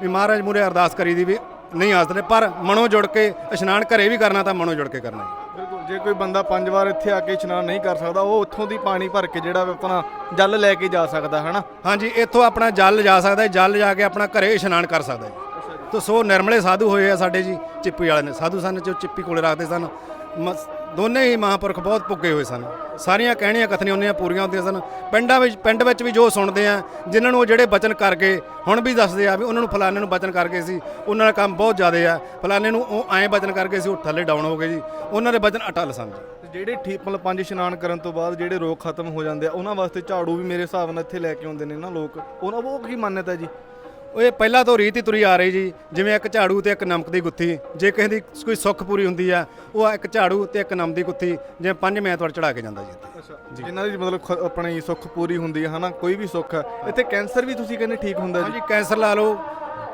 ਵੀ ਮਹਾਰਾਜ ਮੂਰੇ ਅਰਦਾਸ ਕਰੀ ਦੀ ਵੀ ਨਹੀਂ ਆ ਸਕਦੇ ਪਰ ਮਨੋਂ ਜੁੜ ਕੇ ਇਸ਼ਨਾਨ ਘਰੇ ਵੀ ਕਰਨਾ ਤਾਂ ਮਨੋਂ ਜੁੜ ਕੇ ਕਰਨਾ ਬਿਲਕੁਲ ਜੇ ਕੋਈ ਬੰਦਾ ਪੰਜ ਵਾਰ ਇੱਥੇ ਆ ਕੇ ਇਸ਼ਨਾਨ ਨਹੀਂ ਕਰ ਸਕਦਾ ਉਹ ਉੱਥੋਂ ਦੀ ਪਾਣੀ ਭਰ ਕੇ ਜਿਹੜਾ ਆਪਣਾ ਜਲ ਲੈ ਕੇ ਜਾ ਸਕਦਾ ਹਨਾ? ਹਾਂਜੀ ਇੱਥੋਂ ਆਪਣਾ ਜਲ ਜਾ ਸਕਦਾ ਹੈ, ਜਲ ਜਾ ਕੇ ਆਪਣਾ ਘਰੇ ਇਸ਼ਨਾਨ ਕਰ ਸਕਦਾ ਜੀ। ਤੋ ਸੋ ਨਿਰਮਲੇ ਸਾਧੂ ਹੋਏ ਆ ਸਾਡੇ ਜੀ ਚਿੱਪੀ ਵਾਲੇ ਨੇ। ਸਾਧੂ ਸਨ ਜੋ ਚਿੱਪੀ ਕੋਲੇ ਰੱਖਦੇ ਸਨ। ਦੋਨੇ ਹੀ ਮਹਾਂਪੁਰਖ ਬਹੁਤ ਪੁੱਗੇ ਹੋਏ ਸਨ। ਸਾਰੀਆਂ ਕਹਿਣੀਆਂ ਕਥਨੀਆਂ ਉਹਨੀਆਂ ਪੂਰੀਆਂ ਹੁੰਦੀਆਂ ਸਨ। ਪਿੰਡਾਂ ਵਿੱਚ ਪਿੰਡ ਵਿੱਚ ਵੀ ਜੋ ਸੁਣਦੇ ਆ, ਜਿਨ੍ਹਾਂ ਨੂੰ ਉਹ ਜਿਹੜੇ ਬਚਨ ਕਰ ਗਏ, ਹੁਣ ਵੀ ਦੱਸਦੇ ਆ ਵੀ ਉਹਨਾਂ ਨੂੰ ਫਲਾਣੇ ਨੂੰ ਬਚਨ ਕਰ ਗਏ ਸੀ। ਉਹਨਾਂ ਦਾ ਕੰਮ ਬਹੁਤ ਜ਼ਿਆਦਾ ਆ। ਫਲਾਣੇ ਨੂੰ ਉਹ ਐਂ ਬਚਨ ਕਰ ਗਏ ਸੀ, ਉਹ ਥੱਲੇ ਡਾਊਨ ਹੋ ਗਏ ਜੀ। ਉਹਨਾਂ ਦੇ ਬਚਨ ਅਟਲ ਸਨ ਜਿਹੜੇ ਠੀਕ ਮਤਲਬ ਪੰਜ ਇਸ਼ਨਾਨ ਕਰਨ ਤੋਂ ਬਾਅਦ ਜਿਹੜੇ ਰੋਗ ਖਤਮ ਹੋ ਜਾਂਦੇ ਆ, ਉਹਨਾਂ ਵਾਸਤੇ ਝਾੜੂ ਵੀ ਮੇਰੇ ਹਿਸਾਬ ਨਾਲ ਇੱਥੇ ਲੈ ਕੇ ਆਉਂਦੇ ਨੇ ਨਾ ਲੋਕ। ਉਹਨਾਂ ਉਹ ਕੀ ਮਾਨਤਾ ਜੀ? ਉਹ ਇਹ ਪਹਿਲਾਂ ਤੋਂ ਰੀਤ ਹੀ ਤੁਰੀ ਆ ਰਹੀ ਜੀ ਜਿਵੇਂ ਇੱਕ ਝਾੜੂ ਤੇ ਇੱਕ ਨਮਕ ਦੀ ਗੁੱਥੀ। ਜੇ ਕਿਸੇ ਦੀ ਕੋਈ ਸੁੱਖ ਪੂਰੀ ਹੁੰਦੀ ਆ ਉਹ ਇੱਕ ਝਾੜੂ ਤੇ ਇੱਕ ਨਮਕ ਦੀ ਗੁੱਥੀ ਜਿਵੇਂ ਪੰਜ ਐਤਵਾਰ ਚੜਾ ਕੇ ਜਾਂਦਾ ਜੀ ਇੱਥੇ। ਅੱਛਾ ਜਿਨ੍ਹਾਂ ਦੀ ਮਤਲਬ ਖ- ਆਪਣੀ ਸੁੱਖ ਪੂਰੀ ਹੁੰਦੀ ਹੈ ਹਨਾ? ਕੋਈ ਵੀ ਸੁੱਖ ਇੱਥੇ ਕੈਂਸਰ ਵੀ ਤੁਸੀਂ ਕਹਿੰਦੇ ਠੀਕ ਹੁੰਦਾ ਜੀ? ਹਾਂਜੀ ਕੈਂਸਰ ਲਾ ਲਓ।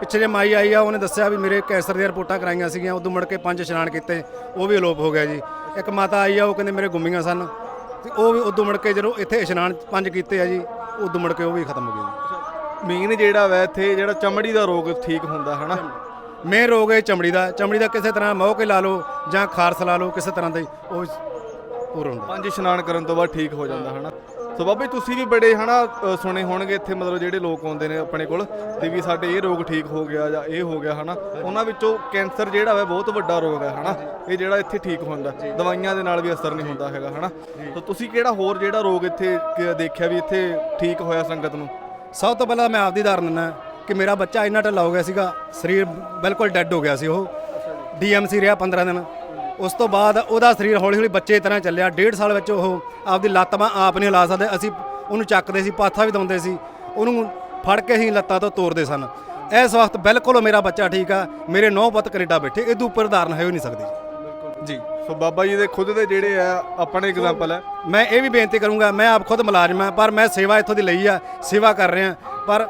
ਪਿੱਛੇ ਜੇ ਮਾਈ ਆਈ ਆ ਉਹਨੇ ਦੱਸਿਆ ਵੀ ਮੇਰੇ ਕੈਂਸਰ ਦੀਆਂ ਰਿਪੋਰਟਾਂ ਕਰਾਈਆਂ ਸੀਗੀਆਂ ਉਦੋਂ ਮੁੜ ਕੇ ਪੰਜ ਇਸ਼ਨਾਨ ਕੀਤੇ ਉਹ ਵੀ ਅਲੋਪ ਹੋ ਗਿਆ ਜੀ। ਇੱਕ ਮਾਤਾ ਆਈ ਆ ਉਹ ਕਹਿੰਦੇ ਮੇਰੇ ਗੁੰਮੀਆਂ ਸਨ। ਤੇ ਉਹ ਵੀ ਉਦੋਂ ਮੁੜ ਕੇ ਜਦੋਂ ਇੱਥੇ ਇਸ਼ਨਾਨ ਪੰਜ ਕੀਤੇ ਆ ਜੀ ਉਦੋਂ ਮੁੜ ਕੇ ਉਹ ਵੀ ਖਤਮ ਹੋ ਗਏ ਜੀ। ਮੇਨ ਜਿਹੜਾ ਵਾ ਇੱਥੇ ਜਿਹੜਾ ਚਮੜੀ ਦਾ ਰੋਗ ਠੀਕ ਹੁੰਦਾ ਹਨਾ? ਮੇਨ ਰੋਗ ਹੈ ਚਮੜੀ ਦਾ। ਚਮੜੀ ਦਾ ਕਿਸੇ ਤਰ੍ਹਾਂ ਮੋਹ ਕੇ ਲਾ ਲਓ ਜਾਂ ਖਾਰਸ ਲਾ ਲਓ ਕਿਸੇ ਤਰ੍ਹਾਂ ਦੇ ਉਹ ਪੂਰਾ ਹੁੰਦਾ। ਪੰਜ ਇਸ਼ਨਾਨ ਕਰਨ ਤੋਂ ਬਾਅਦ ਠੀਕ ਹੋ ਜਾਂਦਾ ਹਨਾ? ਸੋ ਬਾਬੇ ਤੁਸੀਂ ਵੀ ਬੜੇ ਹਨਾ ਅ, ਸੁਣੇ ਹੋਣਗੇ ਇੱਥੇ ਮਤਲਬ ਜਿਹੜੇ ਲੋਕ ਆਉਂਦੇ ਨੇ ਆਪਣੇ ਕੋਲ ਤੇ ਵੀ ਸਾਡੇ ਇਹ ਰੋਗ ਠੀਕ ਹੋ ਗਿਆ ਜਾਂ ਇਹ ਹੋ ਗਿਆ ਹਨਾ? ਉਹਨਾਂ ਵਿੱਚੋਂ ਕੈਂਸਰ ਜਿਹੜਾ ਵਾ ਬਹੁਤ ਵੱਡਾ ਰੋਗ ਹੈ ਹਨਾ? ਇਹ ਜਿਹੜਾ ਇੱਥੇ ਠੀਕ ਹੁੰਦਾ। ਦਵਾਈਆਂ ਦੇ ਨਾਲ ਵੀ ਅਸਰ ਨਹੀਂ ਹੁੰਦਾ ਹੈਗਾ ਹਨਾ? ਤਾਂ ਤੁਸੀਂ ਕਿਹੜਾ ਹੋਰ ਜਿਹੜਾ ਰੋਗ ਇੱਥੇ ਕ- ਦੇਖਿਆ ਵੀ ਇੱਥੇ ਠੀਕ ਹੋਇਆ ਸੰਗਤ ਨੂੰ? ਸਭ ਤੋਂ ਪਹਿਲਾਂ ਮੈਂ ਆਪਦੀ ਧਾਰਨ ਦਿੰਦਾ ਕਿ ਮੇਰਾ ਬੱਚਾ ਇੰਨਾ ਢਿੱਲਾ ਹੋ ਗਿਆ ਸੀਗਾ ਸਰੀਰ ਬਿਲਕੁਲ ਡੈੱਡ ਹੋ ਗਿਆ ਸੀ ਉਹ। ਡੀਐਮਸੀ ਰਿਹਾ 15 ਦਿਨ। ਉਸ ਤੋਂ ਬਾਅਦ ਉਹਦਾ ਸਰੀਰ ਹੌਲੀ ਹੌਲੀ ਬੱਚੇ ਦੀ ਤਰ੍ਹਾਂ ਚੱਲਿਆ। ਡੇਢ ਸਾਲ ਵਿੱਚ ਉਹ ਆਪਦੀ ਲੱਤ ਬਾਂਹ ਆਪ ਨਹੀਂ ਹਿਲਾ ਸਕਦੇ। ਅਸੀਂ ਉਹਨੂੰ ਚੱਕਦੇ ਸੀ ਪਾਥਾ ਵੀ ਦਉਂਦੇ ਸੀ। ਉਹਨੂੰ ਫੜ ਕੇ ਹੀ ਲੱਤਾਂ ਤੋਂ ਤੋੜਦੇ ਸਨ। ਇਸ ਵਕਤ ਬਿਲਕੁਲ ਮੇਰਾ ਬੱਚਾ ਠੀਕ ਆ। ਮੇਰੇ ਨੌ ਪੁੱਤ ਕੈਨੇਡਾ ਬੈਠੇ। ਇਹਦੋਂ ਉੱਪਰ ਉਦਾਹਰਨ ਹੈ ਹੀ ਨਹੀਂ ਸਕਦੀ। ਜੀ। ਸੋ ਬਾਬਾ ਜੀ ਦੇ ਖੁਦ ਦੇ ਜਿਹੜੇ ਆ ਆਪਣੇ ਐਗਜ਼ਾਮਪਲ ਹੈ ਮੈਂ ਇਹ ਵੀ ਬੇਨਤੀ ਕਰੂੰਗਾ, ਮੈਂ ਆਪ ਖੁਦ ਮੁਲਾਜ਼ਮ ਹਾਂ ਪਰ ਮੈਂ ਸੇਵਾ ਇੱਥੋਂ ਦੀ ਲਈ ਆ, ਸੇਵਾ ਕਰ ਰਿਹਾ। ਪਰ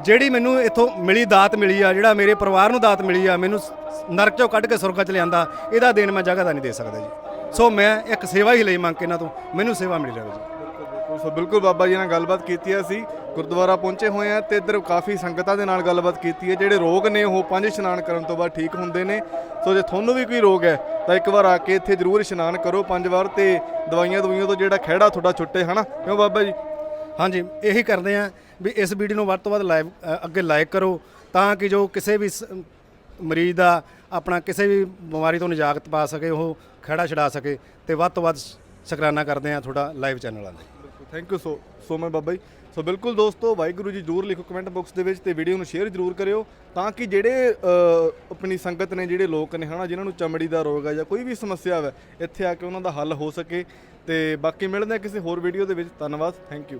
ਜਿਹੜੀ ਮੈਨੂੰ ਇੱਥੋਂ ਮਿਲੀ ਦਾਤ ਮਿਲੀ ਆ, ਜਿਹੜਾ ਮੇਰੇ ਪਰਿਵਾਰ ਨੂੰ ਦਾਤ ਮਿਲੀ ਆ, ਮੈਨੂੰ ਸ- ਨਰਕ ਚੋਂ ਕੱਢ ਕੇ ਸੁਰਗ ਚ ਲਿਆਂਦਾ, ਇਹਦਾ ਦੇਣ ਮੈਂ ਜਗ੍ਹਾ ਦਾ ਨਹੀਂ ਦੇ ਸਕਦਾ ਜੀ। ਸੋ ਮੈਂ ਇੱਕ ਸੇਵਾ ਹੀ ਲਈ ਮੰਗ ਕੇ ਇਹਨਾਂ ਤੋਂ, ਮੈਨੂੰ ਸੇਵਾ ਮਿਲੀ ਜਾਵੇ ਜੀ। ਸੋ ਬਿਲਕੁਲ ਬਾਬਾ ਜੀ ਨਾਲ ਗੱਲਬਾਤ ਕੀਤੀ ਹੈ ਅਸੀਂ। ਗੁਰਦੁਆਰਾ ਪਹੁੰਚੇ ਹੋਏ ਆ ਤੇ ਇੱਧਰ ਕਾਫੀ ਸੰਗਤਾਂ ਦੇ ਨਾਲ ਗੱਲਬਾਤ ਕੀਤੀ ਹੈ। ਜਿਹੜੇ ਰੋਗ ਨੇ ਉਹ ਪੰਜ ਇਸ਼ਨਾਨ ਕਰਨ ਤੋਂ ਬਾਅਦ ਠੀਕ ਹੁੰਦੇ ਨੇ। ਸੋ ਜੇ ਤੁਹਾਨੂੰ ਵੀ ਕੋਈ ਰੋਗ ਹੈ ਤਾਂ ਇੱਕ ਵਾਰ ਆ ਕੇ ਇੱਥੇ ਜ਼ਰੂਰ ਇਸ਼ਨਾਨ ਕਰੋ ਪੰਜ ਵਾਰ ਤੇ ਦਵਾਈਆਂ ਦਵਾਈਆਂ ਤੋਂ ਜਿਹੜਾ ਖਹਿੜਾ ਤੁਹਾਡਾ ਛੁੱਟੇ ਹਨਾ? ਕਿਉਂ ਬਾਬਾ ਜੀ? ਹਾਂਜੀ ਇਹੀ ਕਰਦੇ ਆ ਵੀ ਇਸ ਵੀਡੀਓ ਨੂੰ ਵੱਧ ਤੋਂ ਵੱਧ ਲਾਈਵ ਅੱਗੇ ਲਾਈਕ ਕਰੋ ਤਾਂ ਕਿ ਜੋ ਕਿਸੇ ਵੀ ਮਰੀਜ਼ ਦਾ ਆਪਣਾ ਕਿਸੇ ਵੀ ਬਿਮਾਰੀ ਤੋਂ ਨਿਜਾਤ ਪਾ ਸਕੇ ਉਹ ਖੜਾ ਛਡਾ ਸਕੇ ਤੇ ਵੱਧ ਤੋਂ ਵੱਧ ਸ਼ੁਕਰਾਨਾ ਕਰਦੇ ਆ ਤੁਹਾਡਾ ਲਾਈਵ ਚੈਨਲ ਆਂਦੇ thank you so so much Baba ji. So ਬਿਲਕੁਲ ਦੋਸਤੋ, ਵਾਹਿਗੁਰੂ ਜੀ ਜਰੂਰ ਲਿਖੋ ਕਮੈਂਟ ਬਾਕਸ ਦੇ ਵਿੱਚ ਤੇ ਵੀਡੀਓ ਨੂੰ ਸ਼ੇਅਰ ਜਰੂਰ ਕਰਿਓ ਤਾਂ ਕਿ ਜਿਹੜੇ ਆਪਣੀ ਸੰਗਤ ਨੇ ਜਿਹੜੇ ਲੋਕ ਨੇ ਹਨਾ, ਜਿਨ੍ਹਾਂ ਨੂੰ ਚਮੜੀ ਦਾ ਰੋਗ ਹੈ ਜਾਂ ਕੋਈ ਵੀ ਸਮੱਸਿਆ ਹੈ ਇੱਥੇ ਆ ਕੇ ਉਹਨਾਂ ਦਾ ਹੱਲ ਹੋ ਸਕੇ ਤੇ ਬਾਕੀ ਮਿਲਦੇ ਹਾਂ ਕਿਸੇ ਹੋਰ ਵੀਡੀਓ ਦੇ ਵਿੱਚ। ਧੰਨਵਾਦ ਥੈਂਕ ਯੂ